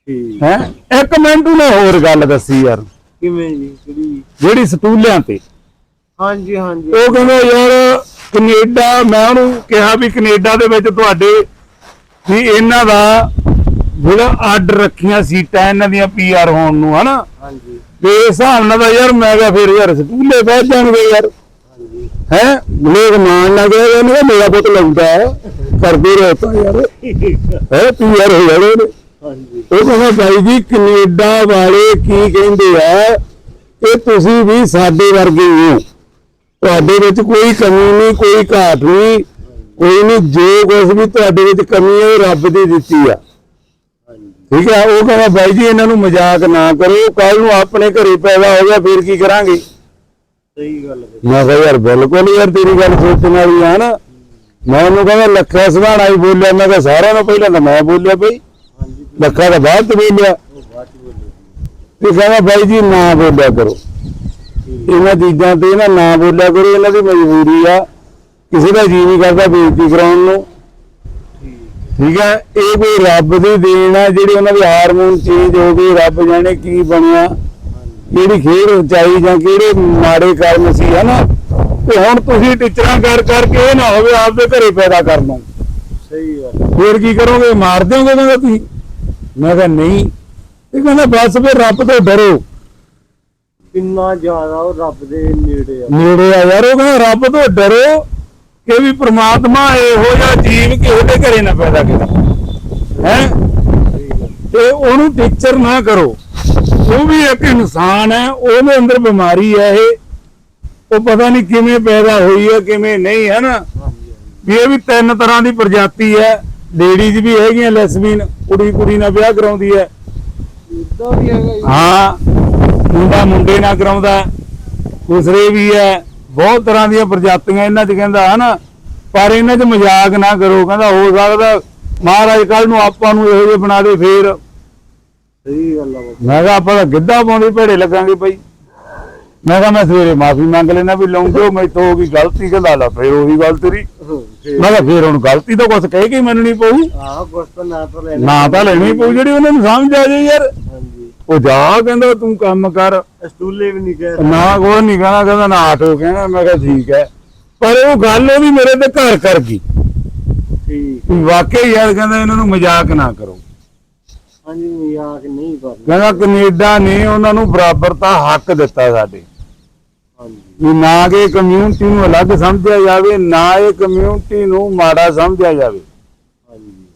ਠੀਕ। ਹੈ? ਇੱਕ ਮਿੰਟ ਉਹਨੇ ਹੋਰ ਗੱਲ ਦੱਸੀ ਯਾਰ। ਕਿਵੇਂ ਜੀ? ਕਿਹੜੀ? ਜਿਹੜੀ ਸਟੂਲਿਆਂ ਤੇ। ਹਾਂਜੀ ਹਾਂਜੀ। ਉਹ ਕਹਿੰਦਾ ਯਾਰ ਕੈਨੇਡਾ ਮੈਂ ਉਹਨੂੰ ਕਿਹਾ ਵੀ ਕੈਨੇਡਾ ਦੇ ਵਿੱਚ ਤੁਹਾਡੇ ਵੀ ਇਹਨਾਂ ਦਾ ਜਿਹੜਾ ਆਰਡਰ ਰੱਖੀਆਂ ਸੀਟਾਂ ਇਹਨਾਂ ਦੀਆਂ ਪੀਆਰ ਹੋਣ ਨੂੰ ਹਨਾ? ਹਾਂਜੀ। ਤੇ ਇਸ ਹਿਸਾਬ ਨਾਲ ਤਾਂ ਯਾਰ ਮੈਂ ਕਿਹਾ ਫਿਰ ਯਾਰ ਸਟੂਲੇ ਬਹਿ ਜਾਣਗੇ ਯਾਰ। ਹਾਂਜੀ। ਹੈ? ਲੋਕ ਮਾਨ ਲੱਗ ਰਹੇ ਨੇ ਮੇਰਾ ਪੁੱਤ ਲੱਗਦਾ ਹੈ। ਕਰਦੇ ਰਹਤਾ ਯਾਰ ਹੈ ਪੀਆਰ ਹੋ ਜਾਣੇ ਨੇ। ਹਾਂਜੀ। ਉਹ ਕਹਿੰਦਾ ਬਾਈ ਜੀ ਕੈਨੇਡਾ ਵਾਲੇ ਕੀ ਕਹਿੰਦੇ ਆ ਕਿ ਤੁਸੀਂ ਵੀ ਸਾਡੇ ਵਰਗੇ ਹੀ। ਤੁਹਾਡੇ ਵਿੱਚ ਕੋਈ ਕਮੀ ਨਹੀਂ ਕੋਈ ਘਾਟ ਨਹੀਂ। ਕੋਈ ਨਹੀਂ ਜੋ ਕੁਝ ਵੀ ਤੁਹਾਡੇ ਵਿੱਚ ਕਮੀ ਹੈ ਉਹ ਰੱਬ ਦੀ ਦਿੱਤੀ ਆ। ਠੀਕ ਹੈ ਉਹ ਕਹਿੰਦਾ ਬਾਈ ਜੀ ਇਹਨਾਂ ਨੂੰ ਮਜ਼ਾਕ ਨਾ ਕਰੋ। ਕੱਲ ਨੂੰ ਆਪਣੇ ਘਰੇ ਪੈਦਾ ਹੋ ਗਿਆ ਫਿਰ ਕੀ ਕਰਾਂਗੇ? ਸਹੀ ਗੱਲ ਮੈਂ ਕਿਹਾ ਯਾਰ ਬਿਲਕੁਲ ਯਾਰ ਤੇਰੀ ਗੱਲ ਸੋਚਣ ਵਾਲੀ ਆ ਨਾ। ਮੈਂ ਉਹਨੂੰ ਕਹਿੰਦਾ, ਲੱਖਾ ਸਵਾਣਾ ਹੀ ਬੋਲਿਆ, ਮੈਂ ਕਿਹਾ ਸਾਰਿਆਂ ਨੂੰ ਪਹਿਲਾਂ ਤਾਂ ਮੈਂ ਬੋਲਿਆ ਬਈ। ਲੱਖਾ ਦਾ ਬਾਅਦ ਚ ਬੋਲਿਆ। ਤੇ ਕਹਿੰਦਾ, ਬਾਈ ਜੀ, ਨਾ ਬੋਲਿਆ ਕਰੋ। ਇਹਨਾਂ ਚੀਜ਼ਾਂ ਤੇ ਨਾ ਨਾ ਬੋਲਿਆ ਕਰੋ, ਇਹਨਾਂ ਦੀ ਮਜਬੂਰੀ ਆ। ਕਿਸੇ ਦਾ ਜੀ ਨਹੀਂ ਕਰਦਾ ਬੇਇੱਜ਼ਤੀ ਕਰਾਉਣ ਨੂੰ। ਠੀਕ ਹੈ ਇਹ ਕੋਈ ਰੱਬ ਦੀ ਦੇਣ ਆ, ਜਿਹੜੀ ਉਹਨਾਂ ਦੀ ਹਾਰਮੋਨ ਚੇਂਜ ਹੋ ਗਈ, ਰੱਬ ਜਾਣੇ ਕੀ ਬਣਿਆ। ਕਿਹੜੀ ਖੇਡ ਉਚਾਈ ਜਾਂ ਕਿਹੜੇ ਮਾੜੇ ਕਰਮ ਸੀ, ਹਨਾ? ਤੇ ਹੁਣ ਤੁਸੀਂ ਟੀਚਰਾਂ ਕਰ ਕਰਕੇ ਇਹ ਨਾ ਹੋਵੇ ਆਪਦੇ ਘਰੇ ਪੈਦਾ ਕਰ ਲਓ ਸਹੀ ਗੱਲ। ਫੇਰ ਕੀ ਕਰੋਗੇ? ਮਾਰ ਦਿਓਗੇ ਕਹਿੰਦਾ ਤੁਸੀਂ? ਮੈਂ ਕਿਹਾ ਨਹੀਂ। ਇਹ ਕਹਿੰਦਾ ਬਸ ਫਿਰ ਰੱਬ ਤੋਂ ਡਰੋ। ਕਿੰਨਾ ਜ਼ਿਆਦਾ ਉਹ ਰੱਬ ਦੇ ਨੇੜੇ ਆ। ਨੇੜੇ ਆ ਯਾਰ ਉਹ ਕਹਿੰਦਾ ਰੱਬ ਤੋਂ ਡਰੋ ਕਿ ਵੀ ਪ੍ਰਮਾਤਮਾ ਇਹੋ ਜਿਹਾ ਜੀਵ ਕਿਸੇ ਦੇ ਘਰੇ ਨਾ ਪੈਦਾ ਕਰੇ। ਹੈ? ਤੇ ਉਹਨੂੰ ਟੀਚਰ ਨਾ ਕਰੋ। ਉਹ ਵੀ ਇੱਕ ਇਨਸਾਨ ਹੈ ਉਹਦੇ ਅੰਦਰ ਬਿਮਾਰੀ ਹੈ ਇਹ। ਉਹ ਪਤਾ ਨਹੀਂ ਕਿਵੇਂ ਪੈਦਾ ਹੋਈ ਹੈ ਕਿਵੇਂ ਨਹੀਂ ਹੈ ਨਾ ਵੀ ਇਹ ਵੀ ਤਿੰਨ ਤਰ੍ਹਾਂ ਦੀ ਪ੍ਰਜਾਤੀ ਹੈ। ਲੇਡੀਜ਼ ਵੀ ਹੈਗੀਆਂ ਲੈਸਬੀਨ ਕੁੜੀ ਕੁੜੀ ਨਾਲ ਵਿਆਹ ਕਰਾਉਂਦੀ ਹੈ। ਇਦਾਂ ਵੀ ਹੈਗਾ ਜੀ। ਹਾਂ ਮੁੰਡਾ ਮੁੰਡੇ ਨਾਲ ਕਰਾਉਂਦਾ ਹੈ। ਦੂਸਰੇ ਵੀ ਹੈ। ਬਹੁਤ ਤਰ੍ਹਾਂ ਦੀਆਂ ਪ੍ਰਜਾਤੀਆਂ ਇਹਨਾਂ 'ਚ ਕਹਿੰਦਾ ਹਨਾ? ਪਰ ਇਹਨਾਂ 'ਚ ਮਜ਼ਾਕ ਨਾ ਕਰੋ। ਕਹਿੰਦਾ ਹੋ ਸਕਦਾ ਮਹਾਰਾਜ ਕੱਲ ਨੂੰ ਆਪਾਂ ਨੂੰ ਇਹੋ ਜਿਹੇ ਬਣਾ ਦੇ ਫੇਰ। ਸਹੀ ਗੱਲ ਆ ਮੈਂ ਕਿਹਾ ਆਪਾਂ ਤਾਂ ਗਿੱਧਾ ਪਾਉਂਦੇ ਭੇੜੇ ਲੱਗਾਂਗੇ ਭਾਈ ਮੈਂ ਕਿਹਾ ਮੈਂ ਸਵੇਰੇ ਮਾਫੀ ਮੰਗ ਲੈਣਾ ਵੀ ਲੌਂਗੋ ਮੈਥੋਂ ਹੋ ਗਈ ਗਲਤੀ ਕਹਿੰਦਾ ਲਾ ਫੇਰ ਉਹੀ ਗੱਲ ਤੇਰੀ। ਮੈਂ ਕਿਹਾ ਫੇਰ ਹੁਣ ਗਲਤੀ ਤਾਂ ਕੁਛ ਕਹਿ ਕੇ ਮੰਨਣੀ ਪਊ। ਆਹ ਕੁਛ ਤਾਂ ਨਾ ਤਾਂ ਲੈਣਾ ਨਾ ਤਾਂ ਲੈਣੀ ਪਊ ਜਿਹੜੀ ਉਹਨਾਂ ਨੂੰ ਸਮਝ ਆ ਜਾਏ ਯਾਰ। ਹਾਂਜੀ। ਉਹ ਜਾ ਕਹਿੰਦਾ ਤੂੰ ਕੰਮ ਕਰ। ਸਟੂਲੇ ਵੀ ਨਹੀਂ ਕਹਿ ਨਾ ਕੋਈ ਨਹੀਂ ਕਹਿਣਾ ਕਹਿੰਦਾ ਨਾ ਆਟੋ ਕਹਿਣਾ ਮੈਂ ਕਿਹਾ ਠੀਕ ਹੈ। ਪਰ ਉਹ ਗੱਲ ਉਹਦੀ ਮੇਰੇ ਤੇ ਘਰ ਕਰ ਗਈ। ਠੀਕ। ਵੀ ਵਾਕਈ ਯਾਰ ਕਹਿੰਦਾ ਇਹਨਾਂ ਨੂੰ ਮਜ਼ਾਕ ਨਾ ਕਰੋ। ਹਾਂਜੀ ਮਜ਼ਾਕ ਨਹੀਂ ਕਰਨਾ। ਕਹਿੰਦਾ ਕੈਨੇਡਾ ਨੇ ਉਹਨਾਂ ਨੂੰ ਬਰਾਬਰਤਾ ਹੱਕ ਦਿੱਤਾ ਸਾਡੇ। ਵੀ ਨਾ ਕਿ ਕਮਿਊਨਿਟੀ ਨੂੰ ਅਲੱਗ ਸਮਝਿਆ ਜਾਵੇ ਨਾ ਇਹ ਕਮਿਊਨਿਟੀ ਨੂੰ ਮਾੜਾ ਸਮਝਿਆ ਜਾਵੇ।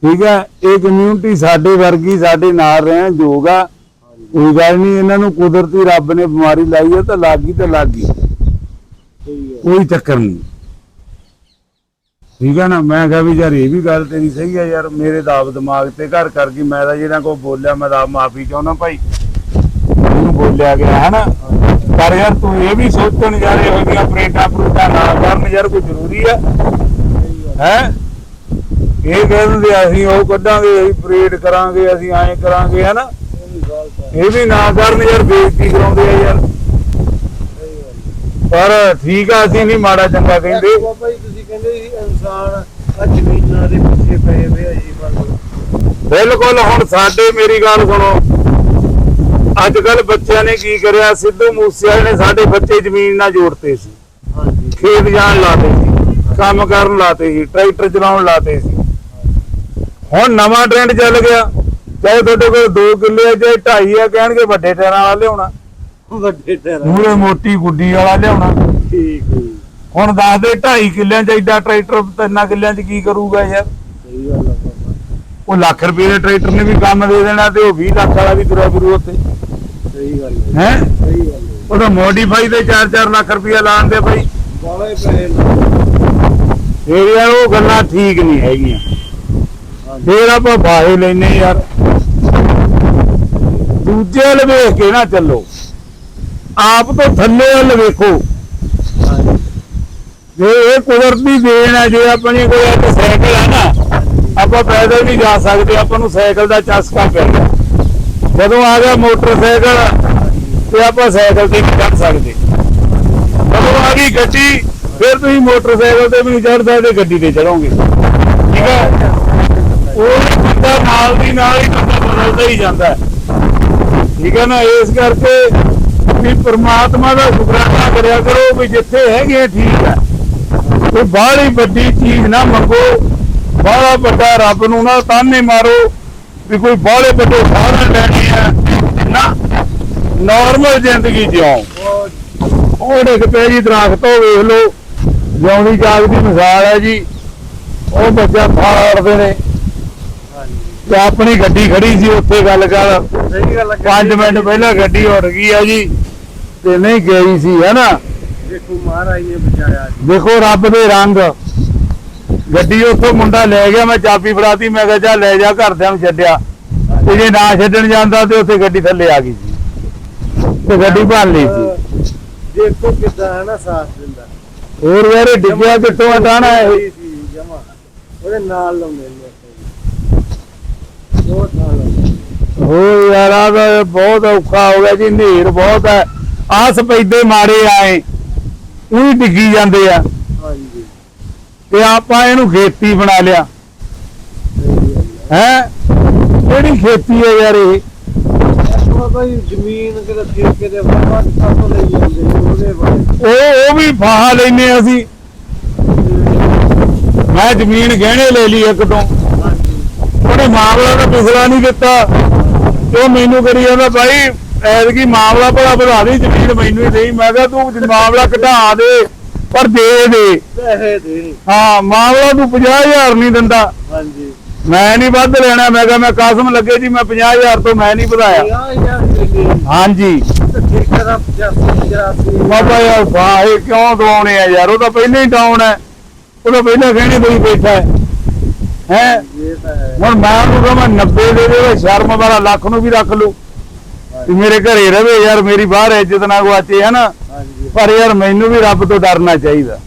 ਠੀਕ ਹੈ? ਇਹ ਕਮਿਊਨਿਟੀ ਸਾਡੇ ਵਰਗੀ ਸਾਡੇ ਨਾਲ ਰਹਿਣ ਹਾਂਜੀ। ਕੋਈ ਗੱਲ ਨਹੀਂ ਇਹਨਾਂ ਨੂੰ ਕੁਦਰਤੀ ਰੱਬ ਨੇ ਬਿਮਾਰੀ ਲਾਈ ਹੈ ਤਾਂ ਲੱਗੀ ਤਾਂ ਲੱਗੀ। ਕੋਈ ਚੱਕਰ ਨਹੀਂ। ਠੀਕ ਹੈ ਨਾ? ਮੈਂ ਕਿਹਾ ਵੀ ਯਾਰ ਇਹ ਵੀ ਗੱਲ ਤੇਰੀ ਸਹੀ ਹੈ ਯਾਰ ਮੇਰੇ ਆਪ ਦਿਮਾਗ ਤੇ ਘਰ ਕਰ ਗਈ ਮੈਂ ਤਾਂ ਜਿਹੜਾ ਕੋ ਬੋਲਿਆ ਮੈਂ ਤਾਂ ਮਾਫੀ ਚਾਹੁੰਦਾ ਭਾਈ। ਉਹਨੂੰ ਬੋਲਿਆ ਗਿਆ ਹੈ ਨਾ? ਪਰ ਯਾਰ ਤੂੰ ਇਹ ਵੀ ਸੋਚਣ ਯਾਰ ਇਹੋ ਜਿਹੀਆਂ ਪ੍ਰੇਟਾਂ ਪ੍ਰੂਟਾਂ ਨਾ ਕਰਨ ਯਾਰ ਕੋਈ ਜ਼ਰੂਰੀ ਗੱਲ ਹੈ? ਇਹ ਕਹਿੰਦੇ ਅਸੀਂ ਉਹ ਕੱਢਾਂਗੇ ਅਸੀਂ ਪਰੇਡ ਕਰਾਂਗੇ ਅਸੀਂ ਐਂ ਕਰਾਂਗੇ ਹੈ ਨਾ ਸਹੀ ਗੱਲ ਤਾਂ ਇਹ ਵੀ ਨਾ ਕਰਨ ਯਾਰ ਬੇਇੱਜ਼ਤੀ ਕਰਾਉਂਦੇ ਆ ਯਾਰ। ਪਰ ਠੀਕ ਆ ਅਸੀਂ ਨਹੀਂ ਮਾੜਾ ਚੰਗਾ ਕਹਿੰਦੇ। ਬਾਬਾ ਜੀ ਤੁਸੀਂ ਕਹਿੰਦੇ ਸੀ ਇਨਸਾਨ ਆ ਜ਼ਮੀਨਾਂ ਦੇ ਪਿੱਛੇ ਪਏ ਹੋਏ ਆ ਜੀ ਬਿਲਕੁਲ ਹੁਣ ਸਾਡੇ ਮੇਰੀ ਗੱਲ ਸੁਣੋ। ਅੱਜ ਕੱਲ ਬੱਚਿਆਂ ਨੇ ਕੀ ਕਰਿਆ? ਸਿੱਧੂ ਮੂਸੇਵਾਲੇ ਨੇ ਸਾਡੇ ਬੱਚੇ ਜ਼ਮੀਨ ਨਾਲ ਜੋੜਤੇ ਸੀ। ਹਾਂਜੀ। ਖੇਤ ਜਾਣ ਲਾਤੇ ਸੀ ਕੰਮ ਕਰਨ ਲਾਤੇ ਸੀ ਟਰੈਕਟਰ ਚਲਾਉਣ ਲਾਤੇ ਸੀ। ਹੁਣ ਨਵਾਂ ਟ੍ਰੈਂਡ ਚੱਲ ਗਿਆ। ਚਾਹੇ ਤੁਹਾਡੇ ਕੋਲ 2 ਕਿੱਲੇ ਆ ਚਾਹੇ 2.5 ਆ ਕਹਿਣਗੇ ਵੱਡੇ ਟਾਇਰਾਂ ਵਾਲਾ ਲਿਆਉਣਾ। ਵੱਡੇ ਟੈਰਾ ਮੂਰੇ ਮੋਟੀ ਗੁੱਡੀ ਵਾਲਾ ਲਿਆਉਣਾ। ਠੀਕ ਹੈ। ਹੁਣ ਦੱਸ ਦੇ 2.5 ਕਿੱਲਿਆਂ ਚ ਐਡਾ ਟਰੈਕਟਰ ਤਿੰਨਾਂ ਕਿੱਲਿਆਂ ਚ ਕੀ ਕਰੂਗਾ ਯਾਰ? ਸਹੀ ਗੱਲ ਆ ਬਾਬਾ। ਉਹ ਲੱਖ ਰੁਪਏ ਦੇ ਟਰੈਕਟਰ ਨੇ ਵੀ ਕੰਮ ਦੇ ਦੇਣਾ ਤੇ ਉਹ 20 ਲੱਖ ਵਾਲਾ ਵੀ ਤੁਰਿਆ ਫਿਰੂ ਉੱਥੇ। ਸਹੀ ਗੱਲ ਹੈ। ਹੈ? ਸਹੀ ਗੱਲ ਹੈ। ਉਹਦਾ ਮੋਡੀਫਾਈ ਤੇ 4-4 ਲੱਖ ਰੁਪਇਆ ਲਾਣ ਦੇ ਬਾਈ। ਬਾਲੇ ਪੈਸੇ ਲਾ ਫੇਰ ਯਾਰ ਉਹ ਗੱਲਾਂ ਠੀਕ ਨਹੀਂ ਹੈਗੀਆਂ। ਫੇਰ ਆਪਾਂ ਬਾਹੇ ਲੈਨੇ ਯਾਰ। ਦੂਜੇ ਵੱਲ ਵੇਖ ਕੇ ਨਾ ਚੱਲੋ। ਆਪ ਤੋਂ ਥੱਲੇ ਵੱਲ ਵੇਖੋ। ਜੇ ਇਹ ਕੁਦਰਤੀ ਦੇਣ ਹੈ ਜੇ ਆਪਣੀ ਕੋਈ ਇੱਕ ਸਾਈਕਲ ਹੈ ਨਾ ਆਪਾਂ ਪੈਦਲ ਨਹੀਂ ਜਾ ਸਕਦੇ ਆਪਾਂ ਨੂੰ ਸਾਈਕਲ ਦਾ ਚਸਕਾ ਪੈ ਗਿਆ। ਜਦੋਂ ਆ ਗਿਆ ਮੋਟਰਸਾਈਕਲ ਤੇ ਆਪਾਂ ਸਾਈਕਲ ਤੇ ਨਹੀਂ ਚੜ ਸਕਦੇ। ਜਦੋਂ ਆ ਗਈ ਗੱਡੀ, ਫਿਰ ਤੁਸੀਂ ਮੋਟਰਸਾਈਕਲ ਤੇ ਵੀ ਚੜ ਸਕਦੇ, ਗੱਡੀ ਤੇ ਚੜੋਗੇ ਠੀਕ ਹੈ? ਉਹ ਬੰਦਾ ਨਾਲ ਦੀ ਨਾਲ ਹੀ ਬੰਦਾ ਬਦਲਦਾ ਹੀ ਜਾਂਦਾ ਠੀਕ ਹੈ ਨਾ? ਇਸ ਕਰਕੇ ਵੀ ਪ੍ਰਮਾਤਮਾ ਦਾ ਸ਼ੁਕਰਾਨਾ ਕਰਿਆ ਕਰੋ ਵੀ ਜਿੱਥੇ ਹੈਗੇ ਠੀਕ ਹੈ। ਕੋਈ ਬਾਹਲੀ ਵੱਡੀ ਚੀਜ਼ ਨਾ ਮੰਗੋ। ਬਾਹਲਾ ਵੱਡਾ ਰੱਬ ਨੂੰ ਨਾ ਤਾਨੇ ਮਾਰੋ ਵੀ ਕੋਈ ਬਾਹਲੇ ਵੱਡੇ ਸਾਧਨ ਲੈਣੇ ਨਾਰਮਲ ਜ਼ਿੰਦਗੀ ਜਿਉਂ। ਉਹ ਡਿੱਗ ਪਿਆ ਜੀ ਦਰਖਤ ਉਹ ਵੇਖ ਲਓ ਜਿਉਂਦੀ ਜਾਗਦੀ ਮਿਸਾਲ ਹੈ ਜੀ। ਉਹ ਬੱਚਾ ਫਾੜਦੇ ਨੇ। ਤੇ ਆਪਣੀ ਗੱਡੀ ਖੜੀ ਸੀ ਉੱਥੇ ਗੱਲ ਕਰ। ਸਹੀ ਗੱਲ ਹੈ 5 ਮਿੰਟ ਪਹਿਲਾਂ ਗੱਡੀ ਉੱਡ ਗਈ ਆ ਜੀ ਤੇ ਨਹੀਂ ਗਈ ਸੀ ਹੈਨਾ ਦੇਖੋ ਮਹਾਰਾਜ ਨੇ ਬਚਾਇਆ ਜੀ। ਦੇਖੋ ਰੱਬ ਦੇ ਰੰਗ। ਗੱਡੀ ਉੱਥੋਂ ਮੁੰਡਾ ਲੈ ਗਿਆ ਮੈਂ ਚਾਬੀ ਫੜਾਤੀ ਮੈਂ ਕਿਹਾ ਚੱਲ ਲੈ ਜਾ ਘਰਦਿਆਂ ਨੂੰ ਛੱਡਿਆ। ਤੇ ਜੇ ਨਾ ਛੱਡਣ ਜਾਂਦਾ ਤੇ ਉੱਥੇ ਗੱਡੀ ਥੱਲੇ ਆ ਗਈ ਸੀ। ਤੇ ਗੱਡੀ ਭੰਨ ਲਈ ਸੀ। ਦੇਖੋ ਕਿਦਾਂ ਹੈ ਨਾ ਸਾਥ ਦਿੰਦਾ। ਹੋਰ ਵੇਰੇ ਡਿੱਗਿਆ ਕਿੱਥੋਂ ਹਟਾਣਾ ਇਹ? ਜਮਾ। ਉਹਦੇ ਨਾਲ ਲਾਉਂਦੇ ਨੇ ਨਾਲ ਹੋ ਯਾਰ ਆ ਬਹੁਤ ਔਖਾ ਹੋ ਗਿਆ ਜੀ ਹਨੇਰ ਬਹੁਤ ਹੈ। ਆ ਸਪੈਦੇ ਮਾਰੇ ਆਏ ਉਹੀ ਡਿੱਗੀ ਜਾਂਦੇ ਆ। ਹਾਂਜੀ। ਤੇ ਆਪਾਂ ਇਹਨੂੰ ਖੇਤੀ ਬਣਾ ਲਿਆ। ਹੈ? ਕਿਹੜੀ ਖੇਤੀ ਹੈ ਯਾਰ ਇਹ? ਉਹ ਭਾਈ ਜ਼ਮੀਨ ਕਿਤੇ ਠੇਕੇ ਦੇ ਵਾਪਸ ਕਾਹਤੋਂ ਲਈ ਜਾਂਦੇ ਨੇ ਉਹਦੇ ਬਾਰੇ। ਉਹ ਉਹ ਵੀ ਫਾਹਾ ਲੈਨੇ ਅਸੀਂ। ਮੈਂ ਜ਼ਮੀਨ ਗਹਿਣੇ ਲੈ ਲਈ ਇੱਕ ਤੋਂ। ਉਹਨੇ ਮਾਮਲਾ ਤਾਂ ਪਿਛਲਾ ਨਹੀਂ ਦਿੱਤਾ। ਤੇ ਉਹ ਮੈਨੂੰ ਕਰੀ ਜਾਂਦਾ ਭਾਈ ਐਤਕੀ ਮਾਮਲਾ ਭਲਾ ਵਧਾ ਦੇ ਜ਼ਮੀਨ ਮੈਨੂੰ ਹੀ ਦੇਈ ਮੈਂ ਕਿਹਾ ਤੂੰ ਮਾਮਲਾ ਘਟਾ ਦੇ ਪਰ ਦੇ ਦੇ। ਪੈਸੇ ਦੇ। ਹਾਂ ਮਾਮਲਾ ਤੂੰ 50000 ਨਹੀਂ ਦਿੰਦਾ। ਹਾਂਜੀ। ਮੈਂ ਨਹੀਂ ਵੱਧ ਲੈਣਾ ਮੈਂ ਕਿਹਾ ਮੈਂ ਕਸਮ ਲੱਗੇ ਜੀ ਮੈਂ 50000 ਤੋਂ ਮੈਂ ਨਹੀਂ ਵਧਾਇਆ। ਹਾਂਜੀ। ਤੇ ਠੇਕੇ ਦਾ 85 84 ਬਾਬਾ ਯਾਰ ਫਾਹੇ ਕਿਉਂ ਦਵਾਉਣੇ ਆ ਯਾਰ? ਉਹ ਤਾਂ ਪਹਿਲਾਂ ਹੀ ਡਾਊਨ ਹੈ। ਉਹ ਤਾਂ ਪਹਿਲਾਂ ਕਹਿਣੇ ਬਈ ਬੈਠਾ ਹੈ। ਹੈ? ਤਾਂ ਹੁਣ ਮੈਂ ਉਹਨੂੰ ਕਹਾਂ 90 ਦੇ ਦੇ ਸ਼ਰਮ ਵਾਲਾ ਲੱਖ ਨੂੰ ਵੀ ਰੱਖ ਲੂ ਵੀ ਮੇਰੇ ਘਰੇ ਰਵੇ ਯਾਰ ਮੇਰੀ ਬਾਹਰ ਇੱਜ਼ਤ ਨਾ ਗਵਾਚੇ ਹੈ ਨਾ? ਪਰ ਯਾਰ ਮੈਨੂੰ ਵੀ ਰੱਬ ਤੋਂ ਡਰਨਾ ਚਾਹੀਦਾ।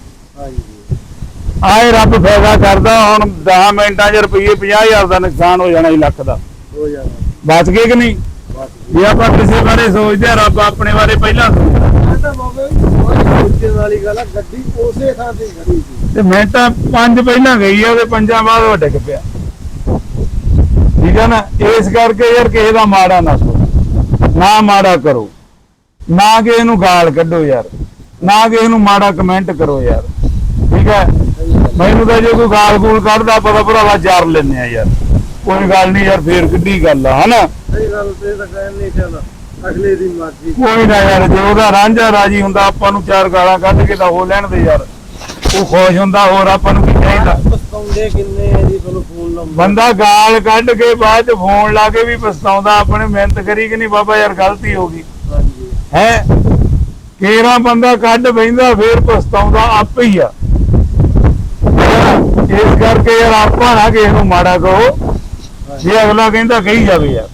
ਆਏ ਰੱਬ ਫਾਇਦਾ ਕਰਦਾ ਹੁਣ 10 ਮਿੰਟਾਂ 'ਚ ਰੁਪਈਏ 50000 ਦਾ ਨੁਕਸਾਨ ਹੋ ਜਾਣਾ ਸੀ ਲੱਖ ਦਾ। ਹੋ ਜਾਣਾ। ਬਚ ਗਏ ਕਿ ਨਹੀਂ? ਜੇ ਆਪਾਂ ਕਿਸੇ ਬਾਰੇ ਸੋਚਦੇ ਆ ਰੱਬ ਆਪਣੇ ਬਾਰੇ ਪਹਿਲਾਂ ਸੋਚਦਾ। ਇਹ ਤਾਂ ਬਾਬੇ ਕੋਈ ਸੋਚਣ ਵਾਲੀ ਗੱਲ ਆ ਗੱਡੀ ਉਸੇ ਥਾਂ ਤੇ ਖੜੀ ਸੀ। ਤੇ ਮੈਂ ਤਾਂ ਪੰਜ ਪਹਿਲਾਂ ਗਈ ਆ ਤੇ ਪੰਜਾਂ ਬਾਅਦ ਉਹ ਡਿੱਗ ਪਿਆ। ਠੀਕ ਹੈ ਨਾ? ਇਸ ਕਰਕੇ ਯਾਰ ਕਿਸੇ ਦਾ ਮਾੜਾ ਨਾ ਸੋਚੋ। ਨਾ ਮਾੜਾ ਕਰੋ। ਨਾ ਕਿਸੇ ਨੂੰ ਗਾਲ ਕੱਢੋ ਯਾਰ। ਨਾ ਕਿਸੇ ਨੂੰ ਮਾੜਾ ਕਮੈਂਟ ਕਰੋ ਯਾਰ। ਠੀਕ ਹੈ ਮੈਨੂੰ ਤਾਂ ਜੇ ਕੋਈ ਗਾਲ ਗੂਲ ਕੱਢਦਾ ਪਤਾ ਭਰਾਵਾ ਚਾਰ ਲੈਨੇ ਆ ਯਾਰ। ਕੋਈ ਗੱਲ ਨਹੀਂ ਯਾਰ ਫੇਰ ਕਿੱਡੀ ਗੱਲ ਆ ਹਨਾ? ਸਹੀ ਗੱਲ ਤੇ ਤਾਂ ਕਹਿਣ ਨਹੀਂ ਚਾਹੁੰਦਾ ਅਗਲੇ ਦੀ ਮਰਜ਼ੀ। ਕੋਈ ਨਾ ਯਾਰ ਜੇ ਉਹਦਾ ਰਾਂਝਾ ਰਾਜੀ ਹੁੰਦਾ ਆਪਾਂ ਨੂੰ ਚਾਰ ਗਾਲਾਂ ਕੱਢ ਕੇ ਤਾਂ ਹੋ ਲੈਣ ਦੇ ਯਾਰ। ਉਹ ਖੁਸ਼ ਹੁੰਦਾ ਹੋਰ ਆਪਾਂ ਨੂੰ ਕੀ ਚਾਹੀਦਾ? ਪਸਤਾਉਂਦੇ ਕਿੰਨੇ ਆ ਜੀ ਤੁਹਾਨੂੰ ਫੋਨ ਨੰਬਰ ਬੰਦਾ ਗਾਲ ਕੱਢ ਕੇ ਬਾਅਦ ਚ ਫੋਨ ਲਾ ਕੇ ਵੀ ਪਛਤਾਉਂਦਾ ਆਪਣੇ ਮਿਹਨਤ ਕਰੀ ਕਿ ਨਹੀਂ ਬਾਬਾ ਯਾਰ ਗਲਤੀ ਹੋ ਗਈ। ਹਾਂਜੀ। ਹੈ? ਕੇਰਾ ਬੰਦਾ ਕੱਢ ਬੈਂਦਾ ਫੇਰ ਪਛਤਾਉਂਦਾ ਆਪੇ ਹੀ ਆ। ਇਸ ਕਰਕੇ ਯਾਰ ਆਪਾਂ ਨਾ ਕਿਸੇ ਨੂੰ ਮਾੜਾ ਕਹੋ। ਜੇ ਅਗਲਾ ਕਹਿੰਦਾ ਕਹੀ ਜਾਵੇ ਯਾਰ।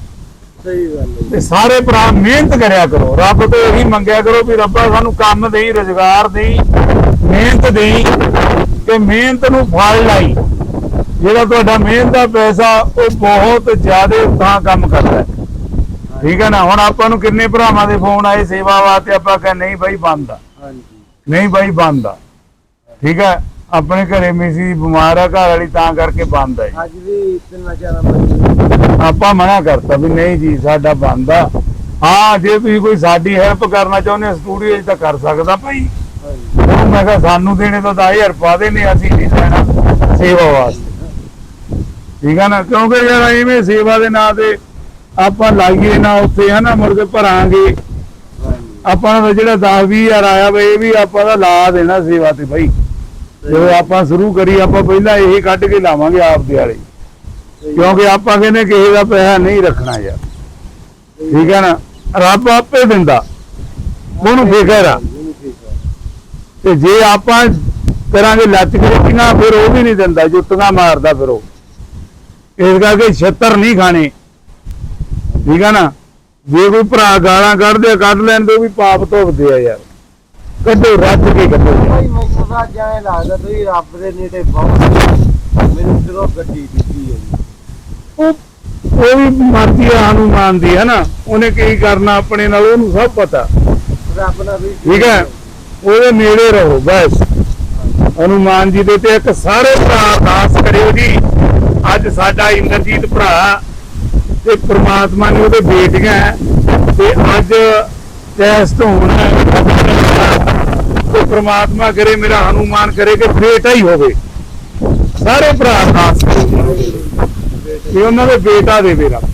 ਸਹੀ ਗੱਲ ਹੈ ਤੇ ਸਾਰੇ ਭਰਾ ਮਿਹਨਤ ਕਰਿਆ ਕਰੋ। ਰੱਬ ਤੋਂ ਇਹੀ ਮੰਗਿਆ ਕਰੋ ਵੀ ਰੱਬਾ ਸਾਨੂੰ ਕੰਮ ਦੇਈ ਰੋਜ਼ਗਾਰ ਦੇਈ ਮਿਹਨਤ ਦੇਈ ਤੇ ਮਿਹਨਤ ਨੂੰ ਫਲ ਲਾਈ। ਜਿਹੜਾ ਤੁਹਾਡਾ ਮਿਹਨਤ ਦਾ ਪੈਸਾ ਉਹ ਬਹੁਤ ਜ਼ਿਆਦਾ ਤਾਂ ਕੰਮ ਕਰਦਾ ਠੀਕ ਹੈ ਨਾ? ਹੁਣ ਆਪਾਂ ਨੂੰ ਕਿੰਨੇ ਭਰਾਵਾਂ ਦੇ ਫੋਨ ਆਏ ਸੇਵਾ ਵਾਸਤੇ ਆਪਾਂ ਕਹੇ ਨਹੀਂ ਬਾਈ ਬੰਦ ਆ। ਹਾਂਜੀ। ਨਹੀਂ ਬਾਈ ਬੰਦ ਆ। ਠੀਕ ਹੈ? ਆਪਣੇ ਘਰੇ ਮਿਸੀ ਬਿਮਾਰ ਆ ਘਰ ਵਾਲੀ ਤਾਂ ਕਰਕੇ ਬੰਦ ਜੀ। ਅੱਜ ਵੀ ਤਿੰਨ ਚਾਰ ਆਪਾਂ ਮਨਾ ਕਰਤਾ ਵੀ ਨਹੀਂ ਜੀ ਸਾਡਾ ਬੰਦ ਆ। ਹਾਂ ਜੇ ਤੁਸੀਂ ਕੋਈ ਸਾਡੀ ਹੈਲਪ ਕਰਨਾ ਚਾਹੁੰਦੇ ਸਟੂਡੀਓ 'ਚ ਤਾਂ ਕਰ ਸਕਦਾ ਭਾਈ। ਮੈਂ ਕਿਹਾ ਸਾਨੂੰ ਦੇਣੇ ਤਾਂ 10000 ਪਾ ਦੇਣੇ ਅਸੀਂ ਨਹੀਂ ਲੈਣਾ ਸੇਵਾ ਵਾਸਤੇ। ਠੀਕ ਆ ਨਾ? ਕਿਉਂਕਿ ਯਾਰ ਐਵੇਂ ਸੇਵਾ ਦੇ ਨਾਂ ਤੇ ਆਪਾਂ ਲਾਈਏ ਨਾ ਉੱਥੇ ਹਨਾ ਮੁੜ ਕੇ ਭਰਾਂਗੇ। ਆਪਾਂ ਦਾ ਜਿਹੜਾ 10 20000 ਆਇਆ ਵਾ ਇਹ ਵੀ ਆਪਾਂ ਦਾ ਲਾ ਦੇਣਾ ਸੇਵਾ ਤੇ ਭਾਈ। ਜਦੋਂ ਆਪਾਂ ਸ਼ੁਰੂ ਕਰੀ ਆਪਾਂ ਪਹਿਲਾਂ ਇਹੀ ਕੱਢ ਕੇ ਲਾਵਾਂਗੇ ਆਪ ਦੇ ਵਾਲੇ ਕਿਉਂਕਿ ਆਪਾਂ ਕਹਿੰਦੇ ਕਿਸੇ ਦਾ ਪੈਸਾ ਨਹੀਂ ਰੱਖਣਾ ਯਾਰ। ਠੀਕ ਹੈ ਨਾ? ਰੱਬ ਆਪੇ ਦਿੰਦਾ। ਉਹਨੂੰ ਫਿਕਰ ਆ। ਤੇ ਜੇ ਆਪਾਂ ਕਰਾਂਗੇ ਲੱਚ ਕਰੀਆਂ ਫਿਰ ਉਹ ਵੀ ਨਹੀਂ ਦਿੰਦਾ। ਜੁੱਤੀਆਂ ਮਾਰਦਾ ਫਿਰ ਉਹ। ਇਸ ਕਰਕੇ ਛੱਤਰ ਨਹੀਂ ਖਾਣੇ। ਠੀਕ ਆ ਨਾ? ਜੇ ਕੋਈ ਭਰਾ ਗਾਲਾਂ ਕੱਢਦੇ ਕੱਢ ਲੈਣ ਦੇ ਉਹ ਵੀ ਪਾਪ ਧੋਵਦੇ ਆ ਯਾਰ। ਕੱਢੋ ਰੱਜ ਕੇ ਕੱਢੋ। ਭਾਈ ਮੈਨੂੰ ਤਾਂ ਜਾਏ ਲੱਗਦਾ ਤੁਸੀਂ ਰੱਬ ਦੇ ਨੇੜੇ ਬਹੁਤ ਮੈਨੂੰ ਸਿਰੋਂ ਗੱਡੀ ਦਿੱਤੀ ਹੈ ਉਹ ਉਹ ਵੀ ਆ ਹਨੂਮਾਨ ਦੀ ਹੈ ਨਾ। ਉਹਨੇ ਕੀ ਕਰਨਾ ਆਪਣੇ ਨਾਲ ਉਹਨੂੰ ਸਭ ਪਤਾ। ਰੱਬ ਨਾਲ ਵੀ ਠੀਕ ਹੈ? ਉਹਦੇ ਨੇੜੇ ਰਹੋ ਬਸ। ਹਨੂਮਾਨ ਜੀ ਦੇ ਤੇ ਇੱਕ ਸਾਰੇ ਭਰਾ ਅਰਦਾਸ ਕਰਿਓ ਜੀ। ਅੱਜ ਸਾਡਾ ਇੰਦਰਜੀਤ ਭਰਾ ਤੇ ਪ੍ਰਮਾਤਮਾ ਨੇ ਉਹਦੇ ਬੇਟੀਆਂ ਤੇ ਅੱਜ ਟੈਸਟ ਹੋਣਾ ਪ੍ਰਮਾਤਮਾ ਕਰੇ, ਮੇਰਾ ਹਨੂਮਾਨ ਕਰੇ ਕਿ ਬੇਟਾ ਹੀ ਹੋਵੇ। ਸਾਰੇ ਭਰਾ ਅਰਦਾਸ ਕਰੋ ਉਹਨਾਂ ਦੇ ਬੇਟਾ ਦੇਵੇ ਰੱਬ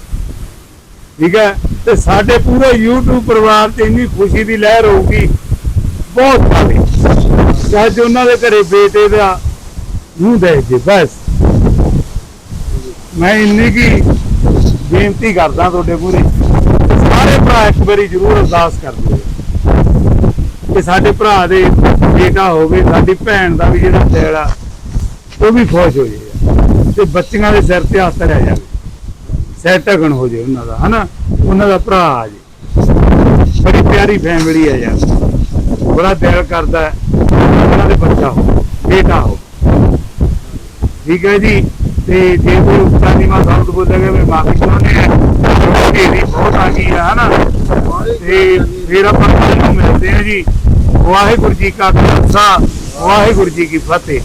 ਠੀਕ ਹੈ? ਤੇ ਸਾਡੇ ਪੂਰੇ YouTube ਪਰਿਵਾਰ ਤੇ ਇੰਨੀ ਖੁਸ਼ੀ ਦੀ ਲਹਿਰ ਹੋਊਗੀ। ਬਹੁਤ ਭਾਵੇਂ ਕਿ ਅੱਜ ਉਹਨਾਂ ਦੇ ਘਰੇ ਬੇਟੇ ਦਾ ਮੂੰਹ ਦੇਖ ਜੇ, ਬਸ। ਮੈਂ ਇੰਨੀ ਕੀ ਬੇਨਤੀ ਕਰਦਾ ਤੁਹਾਡੇ ਪੂਰੇ। ਭਰਾ ਇੱਕ ਵਾਰੀ ਜ਼ਰੂਰ ਅਰਦਾਸ ਕਰ ਦਿਓ ਕਿ ਸਾਡੇ ਭਰਾ ਦੇ ਬੇਟਾ ਹੋਵੇ, ਸਾਡੀ ਭੈਣ ਦਾ ਵੀ ਜਿਹੜਾ ਦਿਲ ਆ, ਉਹ ਵੀ ਖੁਸ਼ ਹੋ ਜਾਏ ਤੇ ਬੱਚੀਆਂ ਦੇ ਸਿਰ ਤੇ ਹੱਥ ਰਹਿ ਜਾਵੇ। ਸੈਟਗਣ ਹੋ ਜਾਏ ਉਹਨਾਂ ਦਾ, ਹਨਾ? ਉਹਨਾਂ ਦਾ ਭਰਾ ਆ ਜੇ। ਬੜੀ ਪਿਆਰੀ ਫੈਮਿਲੀ ਹੈ ਯਾਰ। ਬੜਾ ਦਿਲ ਕਰਦਾ ਉਹਨਾਂ ਦੇ ਬੱਚਾ ਹੋ ਬੇਟਾ ਹੋ ਠੀਕ ਹੈ ਜੀ? ਤੇ ਜੇ ਕੋਈ ਉਸਤਾਦੀ ਮਾ ਸ਼ਬਦ ਬੋਲੇਗਾ, ਮੈਂ ਮਾਫੀ ਚਾਹੁੰਦੇ। ਆ ਢੇਰੀ ਬਹੁਤ ਆ ਗਈ ਆ, ਹਨਾ? ਤੇ ਫਿਰ ਆਪਾਂ ਕੱਲ੍ਹ ਨੂੰ ਮਿਲਦੇ ਹਾਂ ਜੀ। ਵਾਹਿਗੁਰੂ ਜੀ ਕਾ ਖਾਲਸਾ, ਵਾਹਿਗੁਰੂ ਜੀ ਕੀ ਫਤਿਹ।